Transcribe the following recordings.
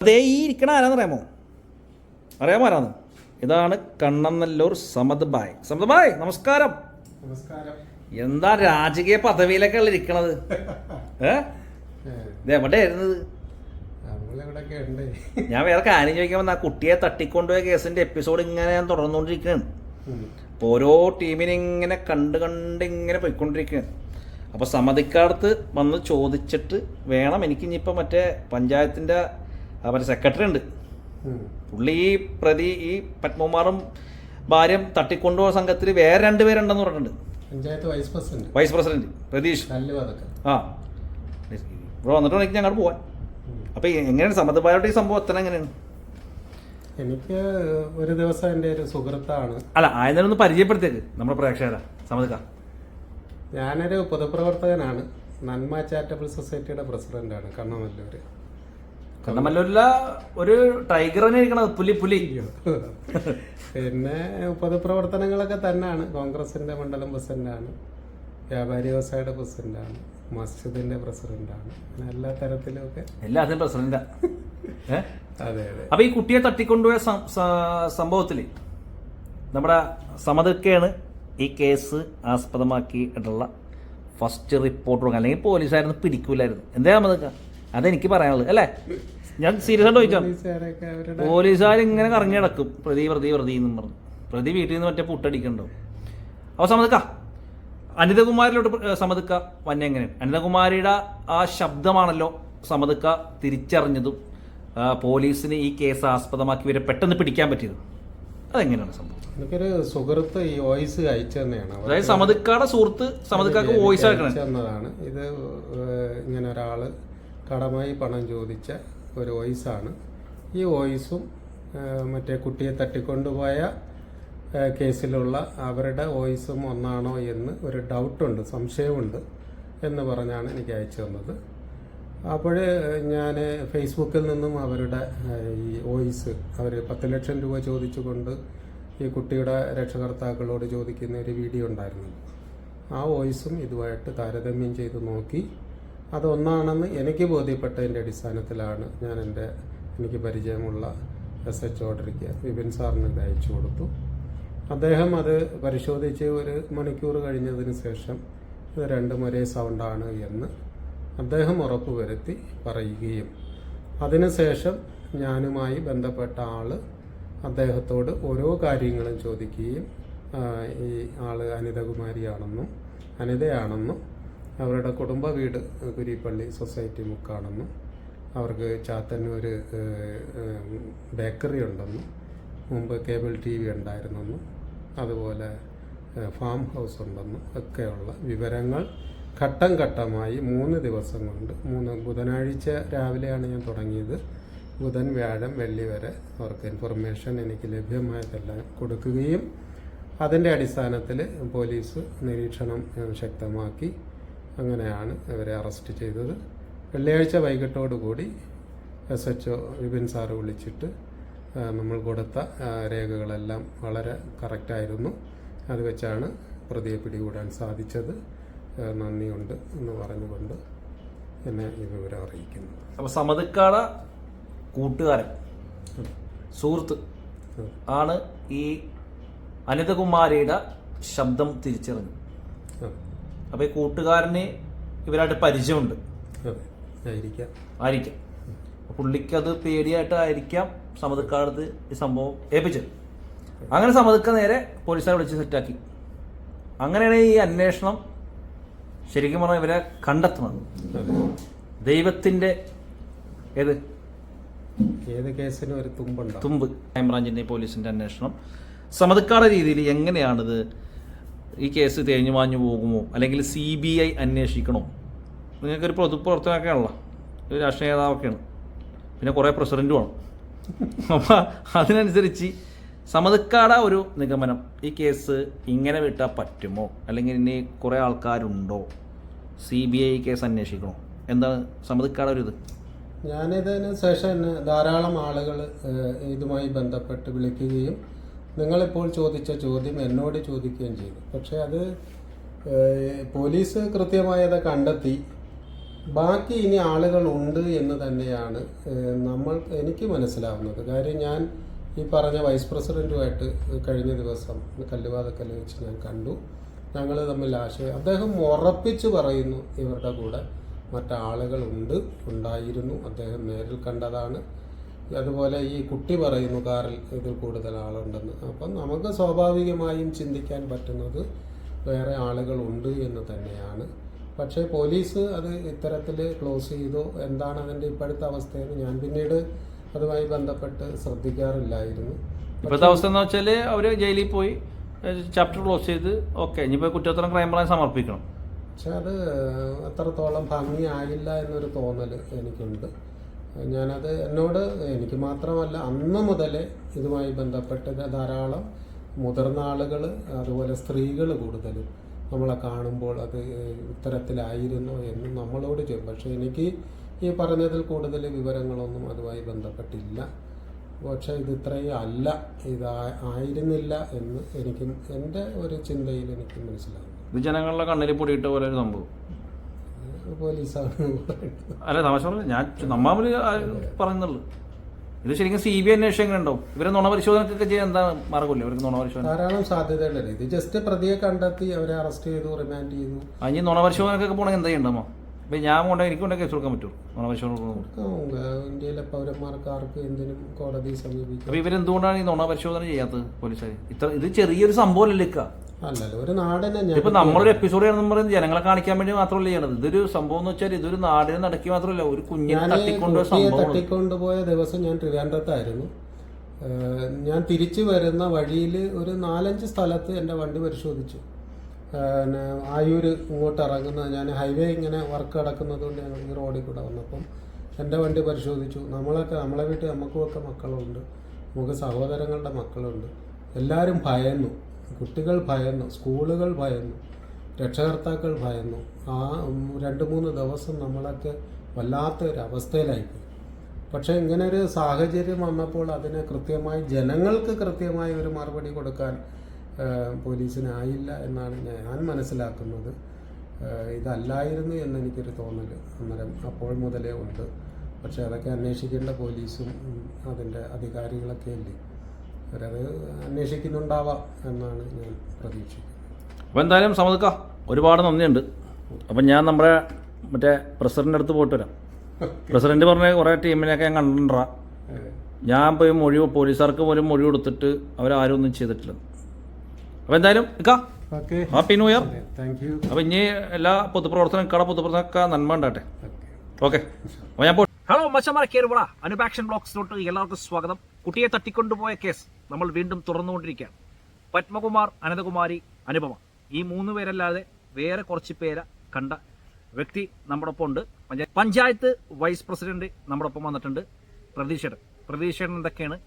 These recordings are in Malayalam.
അതേ ഈ ഇരിക്കണ ആരാന്ന് അറിയാമോ? അറിയാമോ ആരാന്ന്? ഇതാണ് കണ്ണനല്ലൂർ സമദ് ബായ് സമദ് ബായ് നമസ്കാരം. നമസ്കാരം. എന്താ രാജകീയ പദവിയിലൊക്കെ ഇരിക്കണത്? ഏ? ഇത് എവിടെയായിരുന്നത്? ഞാൻ വേറെ കാര്യം ചോദിക്കാൻ വന്ന ആ കുട്ടിയെ തട്ടിക്കൊണ്ടുപോയ കേസിന്റെ എപ്പിസോഡ് ഇങ്ങനെ ഞാൻ തുടർന്നുകൊണ്ടിരിക്കുകയാണ്. അപ്പോൾ ഓരോ ടീമിനെ ഇങ്ങനെ കണ്ട് കണ്ട് ഇങ്ങനെ പോയിക്കൊണ്ടിരിക്കുകയാണ് അപ്പോൾ സമ്മതിക്കാടത്ത് വന്ന് ചോദിച്ചിട്ട് വേണം എനിക്ക് ഇനിയിപ്പോ മറ്റേ പഞ്ചായത്തിന്റെ അവരുടെ സെക്രട്ടറി ഉണ്ട്. പുള്ളി ഈ പ്രതി ഈ പത്മകുമാറും ഭാര്യയും തട്ടിക്കൊണ്ടുപോയ സംഘത്തിൽ വേറെ രണ്ടുപേരുണ്ടെന്ന് പറഞ്ഞിട്ടുണ്ട്. Panchayat vice president vice president Pratheesh. ആ. ഇവിടെ വന്നിട്ട് എനിക്ക് ഞങ്ങൾ പോവാൻ. അപ്പോൾ എങ്ങനെയാണ് സമ്മതമായിട്ട് ഈ സംഭവം എത്ര എങ്ങനെയാണ്? എനിക്ക് ഒരു ദിവസം എന്റെ ഒരു സുഹൃത്താണ്. അല്ല ആയതിനൊന്ന് പരിചയപ്പെടുത്തേക്ക് നമ്മുടെ പ്രേക്ഷകരാ സമ്മതിക്കാം. ഞാനൊരു പൊതുപ്രവർത്തകനാണ്. നന്മ ചാരിറ്റബിൾ സൊസൈറ്റിയുടെ പ്രസിഡന്റാണ് കണ്ണമല്ലൂര്. കണ്ണമല്ലൂരില ഒരു ടൈഗറിനെ ഇരിക്കണത് പുലി പുലി. പിന്നെ പൊതുപ്രവർത്തനങ്ങളൊക്കെ തന്നെയാണ് കോൺഗ്രസിന്റെ മണ്ഡലം പ്രസിഡന്റാണ്. വ്യാപാരി വ്യവസായയുടെ പ്രസിഡന്റാണ്. മസ്ജിദിന്റെ പ്രസിഡന്റാണ്. എല്ലാ തരത്തിലുമൊക്കെ എല്ലാത്തിനും പ്രസിഡന്റാ. അതെ അതെ. അപ്പൊ ഈ കുട്ടിയെ തട്ടിക്കൊണ്ടുപോയ സംഭവത്തിൽ നമ്മുടെ സമതൊക്കെയാണ് ഈ കേസ് ആസ്പദമാക്കിയിട്ടുള്ള ഫസ്റ്റ് റിപ്പോർട്ട് അല്ലെങ്കിൽ പോലീസായിരുന്നു പിടിക്കൂലായിരുന്നു. എന്തേ സമതൊക്ക അതെനിക്ക് പറയാനുള്ളത് അല്ലേ? ഞാൻ സീരിയസ് ആയിട്ട് ചോദിച്ചോ പോലീസുകാർ ഇങ്ങനെ കറങ്ങി കിടക്കും പ്രതി പ്രതി പ്രതി എന്നും പറഞ്ഞു. പ്രതി വീട്ടിൽ നിന്ന് മറ്റേ പുട്ടടിക്കണ്ടോ അപ്പോൾ സമ്മതിക്ക? അനിതകുമാരിലോട്ട് സമ്മതിക്ക? വന്നെ എങ്ങനെയാണ് അനിതകുമാരിയുടെ ആ ശബ്ദമാണല്ലോ സമ്മതിക്ക തിരിച്ചറിഞ്ഞതും. പോലീസിന് ഈ കേസ് ആസ്പദമാക്കി ഇവരെ പെട്ടെന്ന് പിടിക്കാൻ പറ്റിയത്. അതെങ്ങനെയാണ് സംഭവം? എനിക്കൊരു സുഹൃത്ത് ഈ വോയിസ് അയച്ചു തന്നെയാണ്. അതായത് സമതിക്കാടെ സുഹൃത്ത് സമതിക്കാക്ക് വോയിസ് അയക്കണം. ഇത് ഇങ്ങനെ ഒരാൾ കടമായി പണം ചോദിച്ച ഒരു വോയിസാണ്. ഈ വോയിസും മറ്റേ കുട്ടിയെ തട്ടിക്കൊണ്ടുപോയ കേസിലുള്ള അവരുടെ വോയിസും ഒന്നാണോ എന്ന് ഒരു ഡൗട്ടുണ്ട് സംശയമുണ്ട് എന്ന് പറഞ്ഞാണ് എനിക്ക് അയച്ചു തന്നത്. അപ്പോൾ ഞാൻ ഫേസ്ബുക്കിൽ നിന്നും അവരുടെ ഈ വോയിസ് അവർ പത്ത് ലക്ഷം രൂപ ചോദിച്ചുകൊണ്ട് ഈ കുട്ടിയുടെ രക്ഷകർത്താക്കളോട് ചോദിക്കുന്ന ഒരു വീഡിയോ ഉണ്ടായിരുന്നു. ആ വോയിസും ഇതുമായിട്ട് താരതമ്യം ചെയ്ത് നോക്കി അതൊന്നാണെന്ന് എനിക്ക് ബോധ്യപ്പെട്ടതിന്റെ അടിസ്ഥാനത്തിലാണ് ഞാൻ എന്റെ എനിക്ക് പരിചയമുള്ള എസ് എച്ച് ഓർഡറിക്ക് വിപിൻ സാറിന് ഇത് അയച്ചു കൊടുത്തു. അദ്ദേഹം അത് പരിശോധിച്ച് ഒരു മണിക്കൂർ കഴിഞ്ഞതിന് ശേഷം ഇത് രണ്ടും ഒരേ സൗണ്ടാണ് എന്ന് അദ്ദേഹം ഉറപ്പുവരുത്തി പറയുകയും അതിനുശേഷം ഞാനുമായി ബന്ധപ്പെട്ട ആൾ അദ്ദേഹത്തോട് ഓരോ കാര്യങ്ങളും ചോദിക്കുകയും ഈ ആൾ അനിതകുമാരിയാണെന്നും അനിതയാണെന്നും അവരുടെ കുടുംബ വീട് കുരിപ്പള്ളി സൊസൈറ്റി മുക്കാണെന്നും അവർക്ക് ചാത്തന്നൂർ ബേക്കറി ഉണ്ടെന്നും മുമ്പ് കേബിൾ ടി വി ഉണ്ടായിരുന്നെന്നും അതുപോലെ ഫാം ഹൗസ് ഉണ്ടെന്നും ഒക്കെയുള്ള വിവരങ്ങൾ ഘട്ടം ഘട്ടമായി മൂന്ന് ദിവസം കൊണ്ട് മൂന്ന് ബുധനാഴ്ച രാവിലെയാണ് ഞാൻ തുടങ്ങിയത്. ബുധൻ വ്യാഴം വെള്ളി വരെ അവർക്ക് ഇൻഫർമേഷൻ എനിക്ക് ലഭ്യമായതെല്ലാം കൊടുക്കുകയും അതിന്റെ അടിസ്ഥാനത്തിൽ പോലീസ് നിരീക്ഷണം ശക്തമാക്കി. അങ്ങനെയാണ് ഇവരെ അറസ്റ്റ് ചെയ്തത്. വെള്ളിയാഴ്ച വൈകിട്ടോടുകൂടി S H O Vipin sir വിളിച്ചിട്ട് നമ്മൾ കൊടുത്ത രേഖകളെല്ലാം വളരെ കറക്റ്റായിരുന്നു അത് വെച്ചാണ് പ്രതിയെ പിടികൂടാൻ സാധിച്ചത്. നന്ദിയുണ്ട് എന്ന് പറഞ്ഞുകൊണ്ട് എന്നെ ഈ വിവരം അറിയിക്കുന്നു. അപ്പോൾ സമതിക്കാട കൂട്ടുകാരൻ സുഹൃത്ത് ആണ് ഈ അനിതകുമാരിയുടെ ശബ്ദം തിരിച്ചറിഞ്ഞു അപ്പോൾ ഈ കൂട്ടുകാരന് ഇവരായിട്ട് പരിചയമുണ്ട്. ആയിരിക്കാം. പുള്ളിക്കത് പേടിയായിട്ടായിരിക്കാം സമ്മതിക്കാടത്ത് ഈ സംഭവം ഏൽപ്പിച്ചത്. അങ്ങനെ സമ്മതിക്ക നേരെ പോലീസിനെ വിളിച്ച് സെറ്റാക്കി. അങ്ങനെയാണ് ഈ അന്വേഷണം ശരിക്കും പറഞ്ഞാൽ ഇവരെ കണ്ടെത്തുന്നത്. ദൈവത്തിന്റെ ദൈവത്തിന്റെ ഏത്? ഏത് കേസിനും ഒരു തുമ്പ്. ക്രൈംബ്രാഞ്ചിന്റെ പോലീസിന്റെ അന്വേഷണം. സമതക്കാട രീതിയിൽ എങ്ങനെയാണിത് ഈ കേസ് തേഞ്ഞു മാഞ്ഞു പോകുമോ? അല്ലെങ്കിൽ സി ബി ഐ അന്വേഷിക്കണോ? നിങ്ങൾക്കൊരു പൊതുപ്രവർത്തനമൊക്കെ ആണല്ലോ ഒരു രാഷ്ട്രീയ നേതാവൊക്കെയാണ്. പിന്നെ കുറേ പ്രസിഡന്റുമാണ് അപ്പോൾ അതിനനുസരിച്ച് സമ്മതിക്കാട ഒരു നിഗമനം ഈ കേസ് ഇങ്ങനെ വിട്ടാൽ പറ്റുമോ? അല്ലെങ്കിൽ ഇനി കുറേ ആൾക്കാരുണ്ടോ? സി ബി ഐ കേസ് അന്വേഷിക്കണോ? എന്താണ് സമ്മതിക്കാട ഒരു ഇത്? ഞാനിതിന് ശേഷം ധാരാളം ആളുകൾ ഇതുമായി ബന്ധപ്പെട്ട് വിളിക്കുകയും നിങ്ങളിപ്പോൾ ചോദിച്ച ചോദ്യം എന്നോട് ചോദിക്കുകയും ചെയ്തു. പക്ഷേ അത് പോലീസ് കൃത്യമായത് കണ്ടെത്തി. ബാക്കി ഇനി ആളുകൾ ഉണ്ട് എന്ന് തന്നെയാണ് നമ്മൾ എനിക്ക് മനസ്സിലാവുന്നത്. കാര്യം ഞാൻ ഈ പറഞ്ഞ വൈസ് പ്രസിഡന്റുമായിട്ട് കഴിഞ്ഞ ദിവസം കല്ലുവാതക്കല്ല് വെച്ച് ഞാൻ കണ്ടു. ഞങ്ങൾ തമ്മിൽ ആശയം അദ്ദേഹം ഉറപ്പിച്ചു പറയുന്നു ഇവരുടെ കൂടെ മറ്റാളുകൾ ഉണ്ട് ഉണ്ടായിരുന്നു. അദ്ദേഹം നേരിൽ കണ്ടതാണ്. അതുപോലെ ഈ കുട്ടി പറയുന്നു കാറിൽ ഇതിൽ കൂടുതൽ ആളുണ്ടെന്ന്. അപ്പം നമുക്ക് സ്വാഭാവികമായും ചിന്തിക്കാൻ പറ്റുന്നത് വേറെ ആളുകളുണ്ട് എന്ന് തന്നെയാണ്. പക്ഷേ പോലീസ് അത് ഇത്തരത്തിൽ ക്ലോസ് ചെയ്തു. എന്താണ് അതിന്റെ ഇപ്പോഴത്തെ അവസ്ഥയെന്ന് ഞാൻ പിന്നീട് അതുമായി ബന്ധപ്പെട്ട് ശ്രദ്ധിക്കാറില്ലായിരുന്നു. ഇപ്പോഴത്തെ അവസ്ഥ എന്ന് വെച്ചാൽ അവർ ജയിലിൽ പോയി ചാപ്റ്റർ ക്ലോസ് ചെയ്ത് ഓക്കെ ഇനിയിപ്പോൾ കുറ്റപത്രം ക്രൈംബ്രാഞ്ച് സമർപ്പിക്കണം. പക്ഷെ അത് അത്രത്തോളം ഭംഗിയായില്ല എന്നൊരു തോന്നൽ എനിക്കുണ്ട്. ഞാനത് എന്നോട് എനിക്ക് മാത്രമല്ല അന്ന് മുതൽ ഇതുമായി ബന്ധപ്പെട്ട ധാരാളം മുതിർന്ന ആളുകൾ അതുപോലെ സ്ത്രീകൾ കൂടുതലും നമ്മളെ കാണുമ്പോൾ അത് ഇത്തരത്തിലായിരുന്നു എന്ന് നമ്മളോട് ചോദിക്കും പക്ഷേ എനിക്ക് ഈ പറഞ്ഞതിൽ കൂടുതൽ വിവരങ്ങളൊന്നും അതുമായി ബന്ധപ്പെട്ടില്ല. പക്ഷേ ഇത് ഇത്രയും അല്ല ഇത് ആയിരുന്നില്ല എന്ന് എനിക്കും എന്റെ ഒരു ചിന്തയിൽ എനിക്ക് മനസ്സിലാകും ഇത് ജനങ്ങളുടെ കണ്ണിൽ പൊടിയിട്ട പോലെ ഒരു സംഭവം. പോലീസാണ്. അല്ല തമാശ പറഞ്ഞു ഞാൻ നമ്മാമൽ പറയുന്നുള്ളൂ. ഇത് ശരിക്കും സി ബി ഐ അന്വേഷണം എങ്ങനെ ഉണ്ടാവും? ഇവരെ നുണ പരിശോധനക്കൊക്കെ ചെയ്യാൻ എന്താ മാർഗമില്ല ഇവർക്ക് നുണ പരിശോധന? ധാരാളം സാധ്യതകളുണ്ട്. ഇത് ജസ്റ്റ് പ്രതിയെ കണ്ടെത്തി അവരെ അറസ്റ്റ് ചെയ്തു റിമാൻഡ് ചെയ്തു അതിന് നുണ പരിശോധനക്കൊക്കെ പോകണമെങ്കിൽ എന്താ ചെയ്യണ്ടമ്മോ അപ്പൊ ഞാൻ കൊണ്ടേ എനിക്ക് കൊണ്ടേ കേസ് കൊടുക്കാൻ പറ്റുമോ നുണ പരിശോധന ഇന്ത്യയിലെ പൗരന്മാർക്ക് ആർക്ക് എന്തിനും കോടതി സമീപിക്കും. അപ്പോൾ ഇവരെന്തുകൊണ്ടാണ് ഈ നുണ പരിശോധന ചെയ്യാത്തത് പോലീസുകാർ ഇത്ര ഇത് ചെറിയൊരു സംഭവമല്ലേ ഇക്ക? അല്ലല്ലോ ഒരു ഇപ്പൊ നമ്മളൊരു എപ്പിസോഡ് ആണെന്ന് പറയുന്നത് ജനങ്ങളെ കാണിക്കാൻ വേണ്ടി മാത്രമല്ല ചെയ്യണത്. ഇതൊരു സംഭവം എന്ന് വെച്ചാൽ ഇതൊരു നാടിനെ നടക്കി മാത്രമല്ല ഒരു കുഞ്ഞിനെ തട്ടിക്കൊണ്ടുപോയ സംഭവം തട്ടിക്കൊണ്ടുപോയ ദിവസം ഞാൻ ട്രിവാൻഡ്രത്തായിരുന്നു ഞാൻ തിരിച്ചു വരുന്ന വഴിയിൽ ഒരു നാലഞ്ച് സ്ഥലത്ത് എന്റെ വണ്ടി പരിശോധിച്ചു. പിന്നെ ആയൂര് ഇങ്ങോട്ട് ഇറങ്ങുന്ന ഞാൻ ഹൈവേ ഇങ്ങനെ വർക്ക് കിടക്കുന്നത് കൊണ്ട് ഞങ്ങൾ ഈ റോഡിൽ കൂടെ വന്നപ്പം എന്റെ വണ്ടി പരിശോധിച്ചു. നമ്മളൊക്കെ നമ്മളെ വീട്ടിൽ നമുക്കുമൊക്കെ മക്കളുണ്ട്. നമുക്ക് സഹോദരങ്ങളുടെ മക്കളുണ്ട്. എല്ലാവരും ഭയന്നു. കുട്ടികൾ ഭയന്നു സ്കൂളുകൾ ഭയന്നു രക്ഷകർത്താക്കൾ ഭയന്നു. ആ രണ്ട് മൂന്ന് ദിവസം നമ്മളൊക്കെ വല്ലാത്ത ഒരു അവസ്ഥയിലായിപ്പോയി പക്ഷേ ഇങ്ങനെ ഒരു സാഹചര്യം വന്നപ്പോൾ അതിന് കൃത്യമായി ജനങ്ങൾക്ക് കൃത്യമായ ഒരു മറുപടി കൊടുക്കാൻ പോലീസിനായില്ല എന്നാണ് ഞാൻ മനസ്സിലാക്കുന്നത്. ഇതല്ലായിരുന്നു എന്ന് എനിക്കൊരു തോന്നൽ അന്നേരം അപ്പോൾ മുതലേ ഉണ്ട്. പക്ഷേ അതൊക്കെ അന്വേഷിക്കേണ്ട പോലീസും അതിന്റെ അധികാരികളൊക്കെ അല്ലേ അവരത് അന്വേഷിക്കുന്നുണ്ടാവാം എന്നാണ് ഞാൻ പ്രതീക്ഷിക്കുന്നത്. അപ്പോൾ എന്തായാലും സമ്മതിക്ക. ഒരുപാട് നന്ദിയുണ്ട്. അപ്പം ഞാൻ നമ്മുടെ മറ്റേ പ്രസിഡന്റ് അടുത്ത് പോയിട്ട് വരാം. പ്രസിഡന്റ് പറഞ്ഞ കുറേ ടീമിനെയൊക്കെ ഞാൻ കണ്ടിട്ടുണ്ടാ. ഞാൻ പോയി മൊഴി പോലീസുകാർക്ക് പോലും മൊഴി കൊടുത്തിട്ട് അവരാരും ഒന്നും ചെയ്തിട്ടില്ല. അപ്പോൾ എന്തായാലും ഇക്കാ happy new year. Thank you. അപ്പോൾ ഇനി എല്ലാ പൊതുപ്രവർത്തനം കട പൊതുപ്രവർത്തനമൊക്കെ നന്മ ഉണ്ടാട്ടെ ഓക്കെ. അപ്പോൾ ഞാൻ ഹലോ മച്ചമാരെ കേറുവിള അനുപാക്ഷൻ ബ്ലോക്സിലോട്ട് എല്ലാവർക്കും സ്വാഗതം. കുട്ടിയെ തട്ടിക്കൊണ്ടുപോയ കേസ് നമ്മൾ വീണ്ടും തുറന്നുകൊണ്ടിരിക്കുകയാണ്. പത്മകുമാർ അനന്തകുമാരി അനുപമ. ഈ മൂന്ന് പേരല്ലാതെ വേറെ കുറച്ച് പേരെ കണ്ട വ്യക്തി നമ്മുടെ ഒപ്പം ഉണ്ട് പഞ്ചായത്ത് പഞ്ചായത്ത് വൈസ് പ്രസിഡന്റ് നമ്മുടെ ഒപ്പം വന്നിട്ടുണ്ട് പ്രതീക്ഷയുടെ പ്രതീക്ഷയുടെ എന്തൊക്കെയാണ്?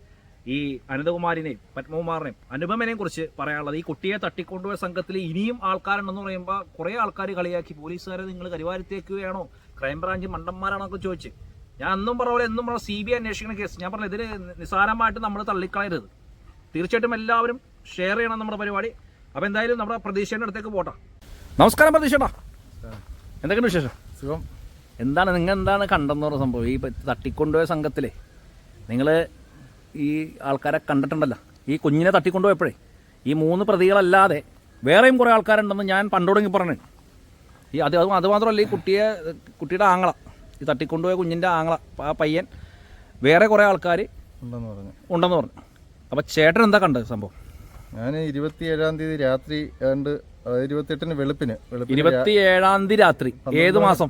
ഈ അനന്തകുമാരിനെയും പത്മകുമാറിനെയും അനുപമനെയും കുറിച്ച് പറയാനുള്ളത്. ഈ കുട്ടിയെ തട്ടിക്കൊണ്ടുപോയ സംഘത്തിൽ ഇനിയും ആൾക്കാരുണ്ടെന്ന് പറയുമ്പോൾ കുറേ ആൾക്കാർ കളിയാക്കി പോലീസുകാരെ നിങ്ങൾ കരിവാരത്തേക്കുകയാണോ? ക്രൈംബ്രാഞ്ച് മണ്ടന്മാരാണോ ഒക്കെ ചോദിച്ച് ഞാൻ അന്നും പറഞ്ഞ പോലെ എന്നും പറഞ്ഞ സി ബി ഐ അന്വേഷിക്കുന്ന കേസ് ഞാൻ പറഞ്ഞു ഇതിൽ നിസ്സാരമായിട്ട് നമ്മൾ തള്ളിക്കളയരുത്. തീർച്ചയായിട്ടും എല്ലാവരും ഷെയർ ചെയ്യണം നമ്മുടെ പരിപാടി. അപ്പോൾ എന്തായാലും നമ്മുടെ പ്രതീക്ഷയുടെ അടുത്തേക്ക് പോട്ടെ. നമസ്കാരം പ്രതീക്ഷേട്ടാ. എന്തൊക്കെയാണ് വിശേഷം? സുഖം. എന്താണ് നിങ്ങൾ എന്താണ് കണ്ടെന്ന് പറഞ്ഞ സംഭവം? ഈ തട്ടിക്കൊണ്ടുപോയ സംഘത്തിലെ നിങ്ങൾ ഈ ആൾക്കാരെ കണ്ടിട്ടുണ്ടല്ലോ? ഈ കുഞ്ഞിനെ തട്ടിക്കൊണ്ടുപോയപ്പോഴേ ഈ മൂന്ന് പ്രതികളല്ലാതെ വേറെയും കുറേ ആൾക്കാരുണ്ടെന്ന് ഞാൻ പണ്ടുടങ്ങി പറഞ്ഞു. ഈ അത് അത് അത് മാത്രമല്ല ഈ കുട്ടിയെ കുട്ടിയുടെ ആങ്ങള. ഈ തട്ടിക്കൊണ്ടുപോയ കുഞ്ഞിന്റെ ആങ്ങള ആ പയ്യൻ. വേറെ കുറേ ആൾക്കാർ ഉണ്ടെന്ന് പറഞ്ഞു. ഉണ്ടെന്ന് പറഞ്ഞു. അപ്പോൾ ചേട്ടൻ എന്താ കണ്ടത് സംഭവം? ഞാൻ ഇരുപത്തിയേഴാം തീയതി രാത്രി ഏതാണ്ട് ഇരുപത്തിയെട്ടിന് വെളുപ്പിന് ഇരുപത്തി ഏഴാം തീയതി രാത്രി. ഏത് മാസം?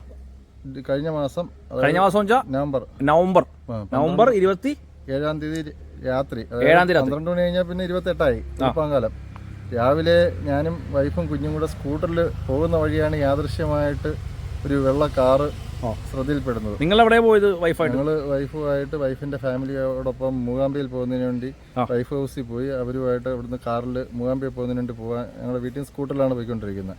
കഴിഞ്ഞ മാസം കഴിഞ്ഞ മാസം നവംബർ. നവംബർ. നവംബർ ഇരുപത്തി ഏഴാം തീയതി രാത്രി ഏഴാം തീയതി. പന്ത്രണ്ട് മണി കഴിഞ്ഞാൽ പിന്നെ ഇരുപത്തെട്ടായി കാലം രാവിലെ ഞാനും വൈഫും കുഞ്ഞും കൂടെ സ്കൂട്ടറിൽ പോകുന്ന വഴിയാണ് യാദൃശ്യമായിട്ട് ഒരു വെള്ള കാറ് ശ്രദ്ധയിൽപ്പെടുന്നത്. നിങ്ങൾ എവിടെ പോയത് വൈഫായിട്ട്? ഞങ്ങൾ വൈഫുമായിട്ട് വൈഫിന്റെ ഫാമിലിയോടൊപ്പം മൂകാംബിയിൽ പോകുന്നതിന് വേണ്ടി വൈഫ് ഹൗസിൽ പോയി. അവരുമായിട്ട് അവിടുന്ന് കാറിൽ മൂകാംബിയിൽ പോകുന്നതിന് വേണ്ടി പോകാൻ ഞങ്ങളുടെ വീട്ടിൽ സ്കൂട്ടറിലാണ് പോയിക്കൊണ്ടിരിക്കുന്നത്.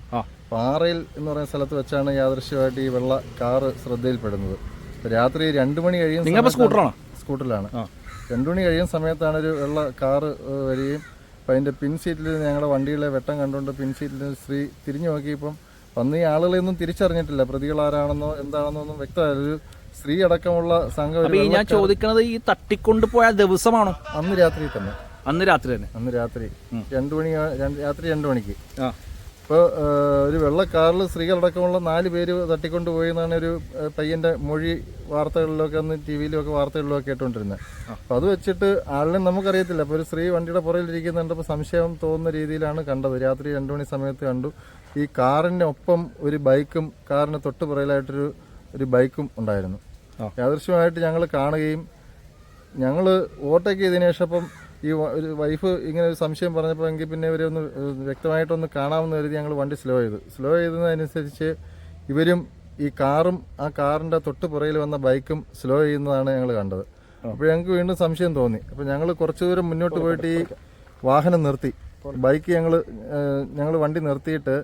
പാറയിൽ എന്ന് പറയുന്ന സ്ഥലത്ത് വെച്ചാണ് യാദൃശ്യമായിട്ട് ഈ വെള്ള കാറ് ശ്രദ്ധയിൽപ്പെടുന്നത്. രാത്രി രണ്ടു മണി കഴിയും സ്കൂട്ടറാണ്? സ്കൂട്ടറിലാണ്. രണ്ടു മണി കഴിയുന്ന സമയത്താണ് ഒരു വെള്ള കാറ് വരികയും അപ്പം അതിന്റെ പിൻ സീറ്റിൽ ഞങ്ങളുടെ വണ്ടിയിലെ വെട്ടം കണ്ടുകൊണ്ട് പിൻ സീറ്റിൽ സ്ത്രീ തിരിഞ്ഞു നോക്കിയപ്പം അന്ന് ഈ ആളുകളെയൊന്നും തിരിച്ചറിഞ്ഞിട്ടില്ല. പ്രതികൾ ആരാണെന്നോ എന്താണെന്നോ ഒന്നും വ്യക്തമായ ഒരു സ്ത്രീ അടക്കമുള്ള സംഘം ഈ ഞാൻ ചോദിക്കുന്നത് ഈ തട്ടിക്കൊണ്ട് പോയ ദിവസമാണോ? അന്ന് രാത്രി തന്നെ. അന്ന് രാത്രി തന്നെ. അന്ന് രാത്രി. രണ്ടു മണി രാത്രി രണ്ടു മണിക്ക്. ആ. ഇപ്പോൾ ഒരു വെള്ള കാറിൽ സ്ത്രീകളടക്കമുള്ള നാല് പേര് തട്ടിക്കൊണ്ടുപോയി എന്നാണ് ഒരു പയ്യന്റെ മൊഴി വാർത്തകളിലൊക്കെ അന്ന് ടി വിയിലൊക്കെ വാർത്തകളിലൊക്കെ കേട്ടുകൊണ്ടിരുന്നത് അപ്പോൾ അത് വെച്ചിട്ട് ആളിനെ നമുക്കറിയത്തില്ല. അപ്പോൾ ഒരു സ്ത്രീ വണ്ടിയുടെ പുറകിലിരിക്കുന്നുണ്ട്. അപ്പോൾ സംശയം തോന്നുന്ന രീതിയിലാണ് കണ്ടത്. രാത്രി രണ്ട് മണി സമയത്ത് കണ്ടു. ഈ കാറിന്റെ ഒപ്പം ഒരു ബൈക്കും കാറിന് തൊട്ട് പുറകിലായിട്ടൊരു ഒരു ബൈക്കും ഉണ്ടായിരുന്നു. യാദൃശ്യമായിട്ട് ഞങ്ങൾ കാണുകയും ഞങ്ങൾ ഓവർടേക്ക് ചെയ്തതിനു ശേഷം അപ്പം ഈ ഒരു വൈഫ് ഇങ്ങനെ ഒരു സംശയം പറഞ്ഞപ്പോൾ എങ്കിൽ പിന്നെ ഇവരെ ഒന്ന് വ്യക്തമായിട്ടൊന്ന് കാണാമെന്ന് കരുതി ഞങ്ങൾ വണ്ടി സ്ലോ ചെയ്തു. സ്ലോ ചെയ്തതിനനുസരിച്ച് ഇവരും ഈ കാറും ആ കാറിന്റെ തൊട്ട് പുറയിൽ വന്ന ബൈക്കും സ്ലോ ചെയ്യുന്നതാണ് ഞങ്ങൾ കണ്ടത്. അപ്പോൾ ഞങ്ങൾക്ക് വീണ്ടും സംശയം തോന്നി. അപ്പോൾ ഞങ്ങൾ കുറച്ച് ദൂരം മുന്നോട്ട് പോയിട്ട് ഈ വാഹനം നിർത്തി. ബൈക്ക് ഞങ്ങൾ ഞങ്ങൾ വണ്ടി നിർത്തിയിട്ട്